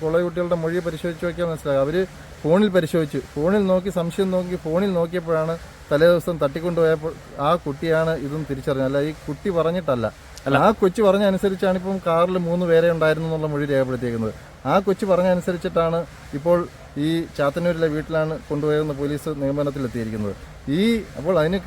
കോളേജ് കുട്ടികളുടെ മൊഴി പരിശോധിച്ച് നോക്കിയാൽ മനസ്സിലാകും അവർ ഫോണിൽ പരിശോധിച്ചു. ഫോണിൽ നോക്കി സംശയം നോക്കി ഫോണിൽ നോക്കിയപ്പോഴാണ് തലേ ദിവസം തട്ടിക്കൊണ്ടുപോയപ്പോൾ ആ കുട്ടിയാണ് ഇതും തിരിച്ചറിഞ്ഞത്. അല്ല ഈ കുട്ടി പറഞ്ഞിട്ടല്ല. അല്ല. ആ കൊച്ചു പറഞ്ഞ അനുസരിച്ചാണ് ഇപ്പം കാറിൽ മൂന്ന് പേരെ ഉണ്ടായിരുന്നു എന്നുള്ള മൊഴി രേഖപ്പെടുത്തിയേക്കുന്നത്. ആ കൊച്ചു പറഞ്ഞ അനുസരിച്ചിട്ടാണ് ഇപ്പോൾ ഈ ചാത്തന്നൂരിലെ വീട്ടിലാണ് കൊണ്ടുപോയതെന്ന് പോലീസ് നിഗമനത്തിലെത്തിയിരിക്കുന്നത്. ഈ അപ്പോൾ അതിന്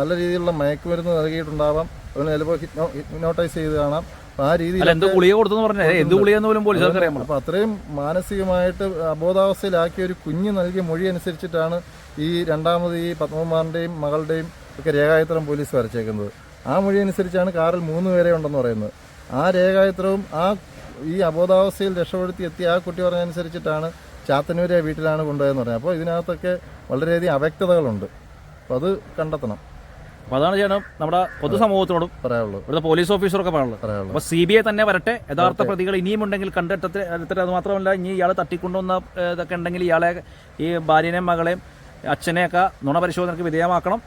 നല്ല രീതിയിലുള്ള മയക്കുമരുന്ന് നൽകിയിട്ടുണ്ടാവാം. അതിന് ചിലപ്പോൾ ഹിപ്നോ ഹിപ്നോട്ടൈസ് ചെയ്ത് കാണാം. ആ രീതിയിൽ എന്ത് ഗുളിക കൊടുത്തെന്ന് പറഞ്ഞാൽ എന്ത് ഗുളികയെന്ന് പോലും പോലീസുകാർക്ക് അറിയാൻ അപ്പൊ അത്രയും മാനസികമായിട്ട് അബോധാവസ്ഥയിലാക്കിയ ഒരു കുഞ്ഞ് നൽകിയ മൊഴി അനുസരിച്ചിട്ടാണ് ഈ രണ്ടാമത് ഈ പത്മകുമാറിന്റെയും മകളുടെയും ഒക്കെ രേഖായത്രം പോലീസ് വരച്ചേക്കുന്നത്. ആ മൊഴി അനുസരിച്ചാണ് കാറിൽ മൂന്ന് പേരെ ഉണ്ടെന്ന് പറയുന്നത്. ആ രേഖായത്രവും ആ ഈ അബോധാവസ്ഥയിൽ രക്ഷപ്പെടുത്തി എത്തിയ ആ കുട്ടി പറഞ്ഞതനുസരിച്ചിട്ടാണ് ചാത്തന്നൂരെ വീട്ടിലാണ് കൊണ്ടുപോയെന്ന് പറഞ്ഞത്. അപ്പോൾ ഇതിനകത്തൊക്കെ വളരെയധികം അവ്യക്തതകളുണ്ട്. അപ്പോൾ അത് കണ്ടെത്തണം. അതാണ് ചേട്ടൻ നമ്മുടെ പൊതുസമൂഹത്തിനോടും പറയാനുള്ളൂ ഇവിടുത്തെ പോലീസ് ഓഫീസറൊക്കെ പറയാനുള്ളത്. പറയാനുള്ളൂ അപ്പൊ സി ബി ഐ തന്നെ വരട്ടെ യഥാർത്ഥ പ്രതികൾ ഇനിയും ഉണ്ടെങ്കിൽ കണ്ടെത്തത്തിൽ അത് മാത്രമല്ല ഇനി ഇയാൾ തട്ടിക്കൊണ്ടുവന്ന ഇതൊക്കെ ഉണ്ടെങ്കിൽ ഇയാളെ ഈ ഭാര്യനെയും മകളെയും അച്ഛനെയൊക്കെ നുണ പരിശോധനയ്ക്ക് വിധേയമാക്കണം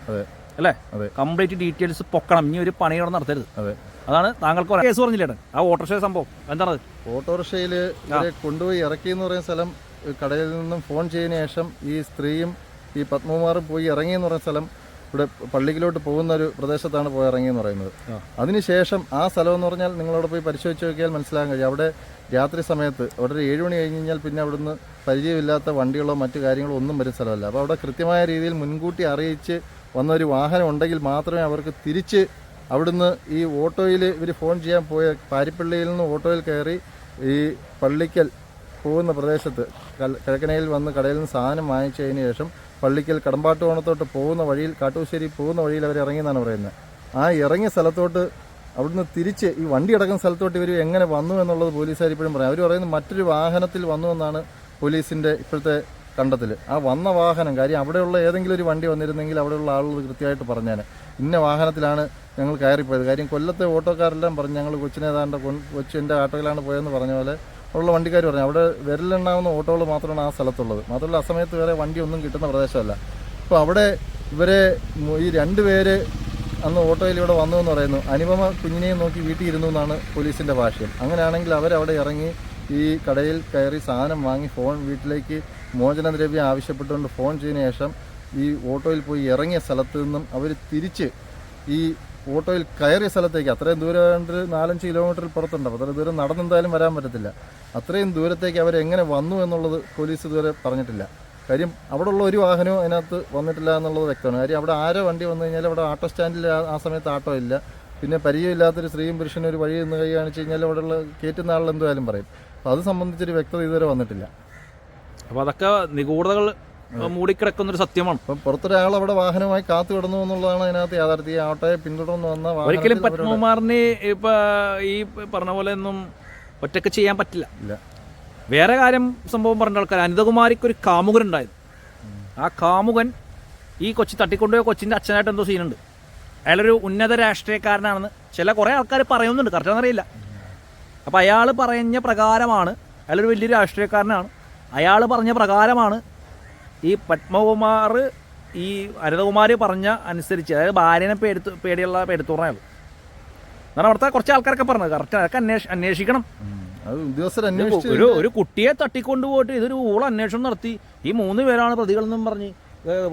അല്ലേ? കംപ്ലീറ്റ് ഡീറ്റെയിൽസ് പൊക്കണം. ഇനി ഒരു പണി ഇവിടെ നടത്തരുത്. അതെ. അതാണ് താങ്കൾക്ക് കേസ് പറഞ്ഞില്ലേ? ആ ഓട്ടോറിക്ഷ സംഭവം. എന്താണത് ഓട്ടോറിക്ഷയിൽ കൊണ്ടുപോയി ഇറക്കി എന്ന് പറയുന്ന സ്ഥലം കടയിൽ നിന്നും ഫോൺ ചെയ്തതിനു ശേഷം ഈ സ്ത്രീയും ഈ പത്മകുമാറും പോയി ഇറങ്ങി എന്ന് പറയുന്ന സ്ഥലം ഇവിടെ പള്ളിക്കിലോട്ട് പോകുന്ന ഒരു പ്രദേശത്താണ് പോയി ഇറങ്ങി എന്ന് പറയുന്നത്. അതിനുശേഷം ആ സ്ഥലം എന്ന് പറഞ്ഞാൽ നിങ്ങളവിടെ പോയി പരിശോധിച്ച് നോക്കിയാൽ മനസ്സിലാകാൻ കഴിയും. അവിടെ രാത്രി സമയത്ത് അവിടെ ഒരു ഏഴ് മണി കഴിഞ്ഞ് കഴിഞ്ഞാൽ പിന്നെ അവിടുന്ന് പരിചയമില്ലാത്ത വണ്ടികളോ മറ്റു കാര്യങ്ങളോ ഒന്നും വരുന്ന സ്ഥലമല്ല. അപ്പോൾ അവിടെ കൃത്യമായ രീതിയിൽ മുൻകൂട്ടി അറിയിച്ച് വന്ന ഒരു വാഹനം ഉണ്ടെങ്കിൽ മാത്രമേ അവർക്ക് തിരിച്ച് അവിടുന്ന് ഈ ഓട്ടോയിൽ ഇവർ ഫോൺ ചെയ്യാൻ പോയ പാരിപ്പള്ളിയിൽ നിന്ന് ഓട്ടോയിൽ കയറി ഈ പള്ളിക്കൽ പോകുന്ന പ്രദേശത്ത് കിഴക്കനയിൽ വന്ന് കടയിൽ നിന്ന് സാധനം വാങ്ങിച്ചതിന് ശേഷം പള്ളിക്കൽ കടമ്പാട്ടുകോണത്തോട്ട് പോകുന്ന വഴിയിൽ കാട്ടൂശ്ശേരി പോകുന്ന വഴിയിൽ അവർ ഇറങ്ങിയെന്നാണ് പറയുന്നത്. ആ ഇറങ്ങിയ സ്ഥലത്തോട്ട് അവിടുന്ന് തിരിച്ച് ഈ വണ്ടി അടക്കുന്ന സ്ഥലത്തോട്ട് ഇവർ എങ്ങനെ വന്നു എന്നുള്ളത് പോലീസുകാർ ഇപ്പോഴും പറയാം. അവർ പറയുന്നത് മറ്റൊരു വാഹനത്തിൽ വന്നു എന്നാണ് പോലീസിന്റെ ഇപ്പോഴത്തെ കണ്ടെത്തൽ ആ വന്ന വാഹനം കാര്യം അവിടെയുള്ള ഏതെങ്കിലും ഒരു വണ്ടി വന്നിരുന്നെങ്കിൽ അവിടെയുള്ള ആളുകൾ കൃത്യമായിട്ട് പറഞ്ഞേനെ. ഇന്ന വാഹനത്തിലാണ് ഞങ്ങൾ കയറിപ്പോയത്. കാര്യം കൊല്ലത്തെ ഓട്ടോക്കാരെല്ലാം പറഞ്ഞു ഞങ്ങൾ കൊച്ചിനേതാണ്ട് കൊച്ചിന്റെ ആട്ടോയിലാണ് പോയതെന്ന് പറഞ്ഞ പോലെ ഉള്ള വണ്ടിക്കാർ പറഞ്ഞു അവിടെ വിരലുണ്ടാകുന്ന ഓട്ടോകൾ മാത്രമാണ് ആ സ്ഥലത്തുള്ളത്. മാത്രമല്ല ആ സമയത്ത് വേറെ വണ്ടി ഒന്നും കിട്ടുന്ന പ്രദേശമല്ല. അപ്പോൾ അവിടെ ഇവരെ ഈ രണ്ട് പേര് അന്ന് ഓട്ടോയിൽ ഇവിടെ വന്നു എന്ന് പറയുന്നു. അനുപമ കുഞ്ഞിനെയും നോക്കി വീട്ടിൽ ഇരുന്നു എന്നാണ് പോലീസിന്റെ ഭാഷ്യം. അങ്ങനെയാണെങ്കിൽ അവരവിടെ ഇറങ്ങി ഈ കടയിൽ കയറി സാധനം വാങ്ങി ഫോൺ വീട്ടിലേക്ക് മോചനദ്രവ്യം ആവശ്യപ്പെട്ടുകൊണ്ട് ഫോൺ ചെയ്തതിനു ശേഷം ഈ ഓട്ടോയിൽ പോയി ഇറങ്ങിയ സ്ഥലത്തു നിന്നും അവർ തിരിച്ച് ഈ ഓട്ടോയിൽ കയറിയ സ്ഥലത്തേക്ക് അത്രയും ദൂരം നാലഞ്ച് കിലോമീറ്ററിൽ പുറത്തുണ്ട്. അത്രയും ദൂരം നടന്നെന്തായാലും വരാൻ പറ്റത്തില്ല. അത്രയും ദൂരത്തേക്ക് അവരെങ്ങനെ വന്നു എന്നുള്ളത് പോലീസ് ഇതുവരെ പറഞ്ഞിട്ടില്ല. കാര്യം അവിടെ ഉള്ള ഒരു വാഹനവും അതിനകത്ത് വന്നിട്ടില്ല എന്നുള്ളത് വ്യക്തമാണ്. കാര്യം അവിടെ ആരോ വണ്ടി വന്നു കഴിഞ്ഞാൽ അവിടെ ഓട്ടോ സ്റ്റാൻഡിൽ ആ- സമയത്ത് ഓട്ടോ ഇല്ല. പിന്നെ പരിചയമില്ലാത്തൊരു സ്ത്രീയും പുരുഷനും ഒരു വഴി നിന്ന് കൈ കാണിച്ച് കഴിഞ്ഞാൽ അവിടെയുള്ള കയറ്റുന്ന ആളിൽ എന്തായാലും പറയും. അപ്പോൾ അത് സംബന്ധിച്ചൊരു വ്യക്തത ഇതുവരെ വന്നിട്ടില്ല. അപ്പോൾ അതൊക്കെ നിഗൂഢതകൾ മൂടിക്കിടക്കുന്നൊരു സത്യമാണ്. അപ്പം പുറത്തൊരാൾ അവിടെ വാഹനമായി കാത്തു കിടന്നു എന്നുള്ളതാണ് അതിനകത്ത് യാഥാർത്ഥ്യം. ആട്ടോയെ പിന്തുടർന്ന് വന്ന ഒരിക്കലും പത്മകുമാറിന് ഇപ്പൊ ഈ പറഞ്ഞ പോലെ ഒന്നും ഒറ്റയ്ക്ക് ചെയ്യാൻ പറ്റില്ല. വേറെ കാര്യം സംഭവം പറഞ്ഞ ആൾക്കാർ അനിതകുമാരിക്ക് ഒരു കാമുകൻ ഉണ്ടായിരുന്നു. ആ കാമുകൻ ഈ കൊച്ചി തട്ടിക്കൊണ്ടുപോയ കൊച്ചിന്റെ അച്ഛനായിട്ട് എന്തോ സീനുണ്ട്. അയാളൊരു ഉന്നത രാഷ്ട്രീയക്കാരനാണെന്ന് ചില കുറേ ആൾക്കാർ പറയുന്നുണ്ട്. കറക്റ്റ് അറിയില്ല. അപ്പോൾ അയാൾ പറഞ്ഞ പ്രകാരമാണ് അയാളൊരു വലിയ രാഷ്ട്രീയക്കാരനാണ്. അയാൾ പറഞ്ഞ പ്രകാരമാണ് ഈ പത്മകുമാർ ഈ അനിതകുമാർ പറഞ്ഞ അനുസരിച്ച് അതായത് ഭാര്യനെ പേടുത്ത് പേടിയുള്ള പേടുത്തോറാണ് അയാൾ എന്നാണ് അവിടുത്തെ കുറച്ച് ആൾക്കാരൊക്കെ പറഞ്ഞത്. കറക്റ്റ് അതൊക്കെ അന്വേഷ അന്വേഷിക്കണം. ഒരു ഒരു കുട്ടിയെ തട്ടിക്കൊണ്ടു പോയിട്ട് ഇതൊരു ഊള അന്വേഷണം നടത്തി. ഈ മൂന്ന് പേരാണ് പ്രതികളെന്നും പറഞ്ഞ്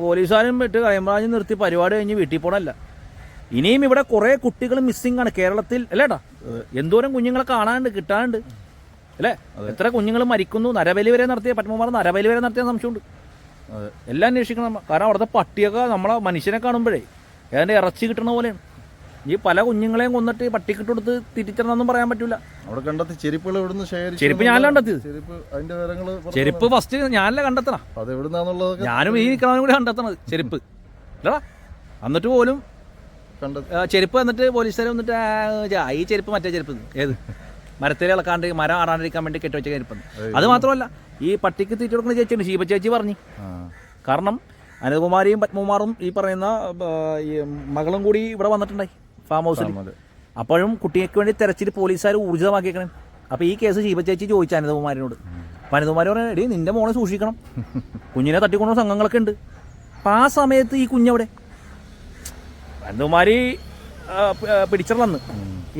പോലീസുകാരും വിട്ട് ക്രൈംബ്രാഞ്ച് നിർത്തി പരിപാടി കഴിഞ്ഞ് വീട്ടിൽ പോണല്ല ഇനിയും ഇവിടെ കുറേ കുട്ടികൾ മിസ്സിംഗ് ആണ് കേരളത്തിൽ. അല്ലേടാ എന്തോരം കുഞ്ഞുങ്ങളെ കാണാണ്ട് കിട്ടാണ്ട് അല്ലേ? എത്ര കുഞ്ഞുങ്ങൾ മരിക്കുന്നു? നരബലി വരെ നടത്തിയ പത്മകുമാർ നരബലി വരെ നടത്തിയ സംശയമുണ്ട്. അതെ എല്ലാം അന്വേഷിക്കണം. കാരണം അവിടുത്തെ പട്ടിയൊക്കെ നമ്മളെ മനുഷ്യനെ കാണുമ്പോഴേ ഏതാണ്ട് ഇറച്ചി കിട്ടണ പോലെയാണ്. ഈ പല കുഞ്ഞുങ്ങളെയും കൊന്നിട്ട് പട്ടിക്കിട്ട് കൊടുത്ത് തിരിച്ചറിഞ്ഞൊന്നും പറയാൻ പറ്റൂല. അവിടെ കണ്ടെത്തി ചെരുപ്പുകൾ എവിടുന്ന് ശേഖരിച്ചു ചെരുപ്പ് ഞാനല്ല കണ്ടെത്തിയത്? ചെരുപ്പ് അതിന്റെ വിവരങ്ങൾ ചെരുപ്പ് ഫസ്റ്റ് ഞാനല്ല കണ്ടെത്തണം? അത് ഞാനും ഈ നിൽക്കണവനും കൂടി കണ്ടെത്തണത് ചെരുപ്പ്. അല്ലടാ എന്നിട്ട് പോലും ചെരുപ്പ് എന്നിട്ട് പോലീസുകാർ വന്നിട്ട് ഈ ചെരുപ്പ് മറ്റേ ചെരുപ്പ് ഏത്? മരത്തിൽ ഇളക്കാണ്ട് മരം ആടാണ്ടിരിക്കാൻ വേണ്ടി കെട്ടി വെച്ച ചെരുപ്പ് അത് മാത്രമല്ല ഈ പട്ടിക്ക് തീറ്റ കൊടുക്കുന്ന ചേച്ചിയുണ്ട് ശീപ ചേച്ചി പറഞ്ഞു. കാരണം അനുകുമാരിയും പത്മകുമാറും ഈ പറയുന്ന ഈ മകളും കൂടി ഇവിടെ വന്നിട്ടുണ്ടായി ഫാം ഹൗസിൽ അപ്പോഴും കുട്ടിക്ക് വേണ്ടി തെരച്ചിൽ പോലീസുകാർ ഊർജിതമാക്കിയേക്കണം. അപ്പോൾ ഈ കേസ് ശീപ ചേച്ചി ചോദിച്ചു അനിതകുമാരിനോട് അപ്പം അനിതകുമാരി പറഞ്ഞു എടീ നിന്റെ മോനെ സൂക്ഷിക്കണം. കുഞ്ഞിനെ തട്ടിക്കൊണ്ടുള്ള സംഘങ്ങളൊക്കെ ഉണ്ട്. അപ്പം ആ സമയത്ത് ഈ കുഞ്ഞവിടെ അനിതകുമാരി പിടിച്ചിടന്ന്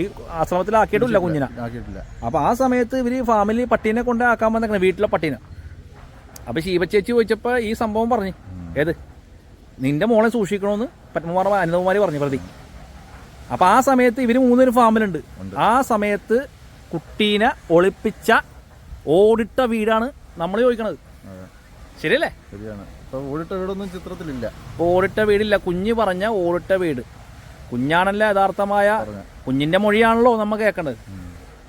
ഈ ആശ്രമത്തിലാക്കിയിട്ടില്ല കുഞ്ഞിനെ. ആക്കിയിട്ടില്ല. അപ്പോൾ ആ സമയത്ത് ഇവർ ഫാമിലി പട്ടീനെ കൊണ്ട് ആക്കാൻ വന്നേക്കണേ വീട്ടിലെ പട്ടീനെ. അപ്പോൾ ശീവച്ചേച്ചി ചേച്ചി ചോദിച്ചപ്പോൾ ഈ സംഭവം പറഞ്ഞു. ഏത്? നിന്റെ മോളെ സൂക്ഷിക്കണമെന്ന് പത്മകുമാർ അനിതകുമാരി പറഞ്ഞു പ്രതി. അപ്പോൾ ആ സമയത്ത് ഇവർ മൂന്നൊരു ഫാമിലുണ്ട്. ആ സമയത്ത് കുട്ടീനെ ഒളിപ്പിച്ച ഓടിട്ട വീടാണ് നമ്മൾ ചോദിക്കണത്. ശരിയല്ലേ? ശരിയാണ്. ഓടിട്ട വീടൊന്നും ചിത്രത്തിലില്ല. ഓടിട്ട വീടില്ല. കുഞ്ഞ് പറഞ്ഞ ഓടിട്ട വീട്. കുഞ്ഞാണല്ലോ യഥാർത്ഥമായ. കുഞ്ഞിന്റെ മൊഴിയാണല്ലോ നമ്മ കേക്കണത്.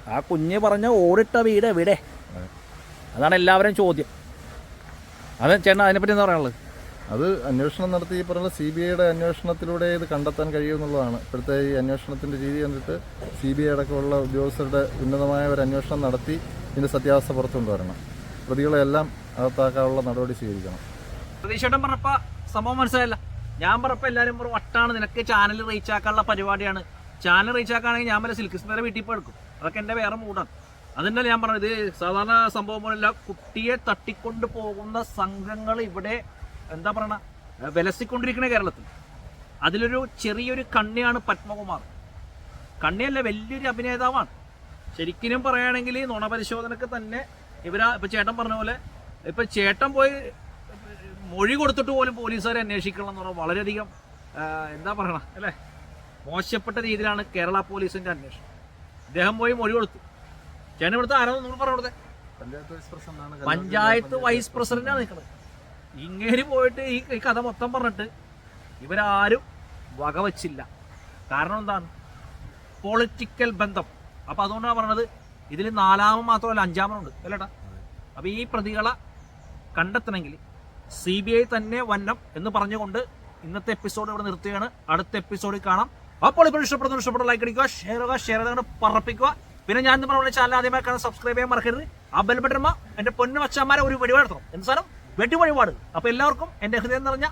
ആ കുഞ്ഞ് പറഞ്ഞ ഓടിട്ട വീട് എവിടെ? അതാണ് എല്ലാവരും ചോദ്യം. അത് ചേട്ടൻ അതിനെപ്പറ്റി എന്താ പറയാനുള്ളത്? അത് അന്വേഷണം നടത്തി ഈ പറഞ്ഞ സി ബി ഐയുടെ അന്വേഷണത്തിലൂടെ ഇത് കണ്ടെത്താൻ കഴിയുമെന്നുള്ളതാണ്. ഇപ്പോഴത്തെ ഈ അന്വേഷണത്തിന്റെ രീതി കണ്ടിട്ട് സി ബി ഐ അടക്കമുള്ള ഉദ്യോഗസ്ഥരുടെ ഉന്നതമായ ഒരു അന്വേഷണം നടത്തി ഇതിന്റെ സത്യാവസ്ഥ പുറത്തു കൊണ്ടുവരണം പ്രതികളെല്ലാം അകത്താക്കാനുള്ള നടപടി സ്വീകരിക്കണം. പ്രതീക്ഷ പറഞ്ഞപ്പോ സംഭവം മനസ്സിലായില്ല. ഞാൻ പറഞ്ഞപ്പോ എല്ലാവരും പറഞ്ഞു വട്ടാണ് നിനക്ക് ചാനൽ റീച്ച് ആക്കാനുള്ള പരിപാടിയാണ്. ചാനൽ റീച്ച് ആക്കാണെങ്കിൽ ഞാൻ വരെ സിൽക്ക് സ്മിതയുടെ വീട്ടിൽ പോയി എടുക്കും. അതൊക്കെ എന്റെ വേറെ മൂടാണ് അതിന്റെ ഞാൻ പറഞ്ഞത്? ഇത് സാധാരണ സംഭവം പോലെയല്ല കുട്ടിയെ തട്ടിക്കൊണ്ട് പോകുന്ന സംഘങ്ങൾ ഇവിടെ എന്താ പറയണ വിലസിക്കൊണ്ടിരിക്കണ കേരളത്തിൽ. അതിലൊരു ചെറിയൊരു കണ്ണിയാണ് പത്മകുമാർ. കണ്ണിയല്ല വലിയൊരു അഭിനേതാവാണ്. ശരിക്കും പറയുകയാണെങ്കിൽ നുണപരിശോധനക്ക് തന്നെ ഇവരാ ഇപ്പൊ ചേട്ടൻ പറഞ്ഞ പോലെ ഇപ്പൊ ചേട്ടൻ പോയി മൊഴി കൊടുത്തിട്ട് പോലും പോലീസുകാരെ അന്വേഷിക്കണം എന്ന് പറഞ്ഞാൽ വളരെയധികം എന്താ പറയണ അല്ലേ? മോശപ്പെട്ട രീതിയിലാണ് കേരള പോലീസിന്റെ അന്വേഷണം. ഇദ്ദേഹം പോയി മൊഴി കൊടുത്തു. ചേട്ടൻ ഇവിടുത്തെ ആരാധന നമ്മൾ പറഞ്ഞു കൊടുത്തേ പഞ്ചായത്ത് വൈസ് പ്രസിഡന്റാണ് പഞ്ചായത്ത് വൈസ് പ്രസിഡന്റാണ് നിൽക്കുന്നത് ഇങ്ങേര് പോയിട്ട് ഈ ഈ കഥ മൊത്തം പറഞ്ഞിട്ട് ഇവരാരും വകവച്ചില്ല കാരണം എന്താണ്? പൊളിറ്റിക്കൽ ബന്ധം. അപ്പൊ അതുകൊണ്ടാണ് പറഞ്ഞത് ഇതിൽ നാലാമൻ മാത്രമല്ല അഞ്ചാമനുണ്ട്. അല്ലേട്ടാ? അപ്പൊ ഈ പ്രതികളെ കണ്ടെത്തണമെങ്കിൽ സി ബി ഐ തന്നെ വന്നം എന്ന് പറഞ്ഞുകൊണ്ട് ഇന്നത്തെ എപ്പിസോഡ് ഇവിടെ നിർത്തുകയാണ്. അടുത്ത എപ്പിസോഡിൽ കാണാം. അപ്പോൾ ഇപ്പോൾ ഇഷ്ടപ്പെടുന്ന ഇഷ്ടപ്പെട്ട ലൈക്ക് അടിക്കുക ഷെയർ ചെയ്യുക ഷെയർ ചെയ്തുകൊണ്ട് പറപ്പിക്കുക. പിന്നെ ഞാൻ പറഞ്ഞ ചാനൽ ആദ്യമായി കാണാൻ സബ്സ്ക്രൈബ് ചെയ്യാൻ മറക്കരുത്. ആ ബെൽ എന്റെ പൊന്നു മച്ചാന്മാരെ ഒരു വഴിപാട് നടത്തണം. സാധനം? വെടി വഴിപാട് അപ്പൊ എല്ലാവർക്കും എന്റെ ഹൃദയം നിറഞ്ഞ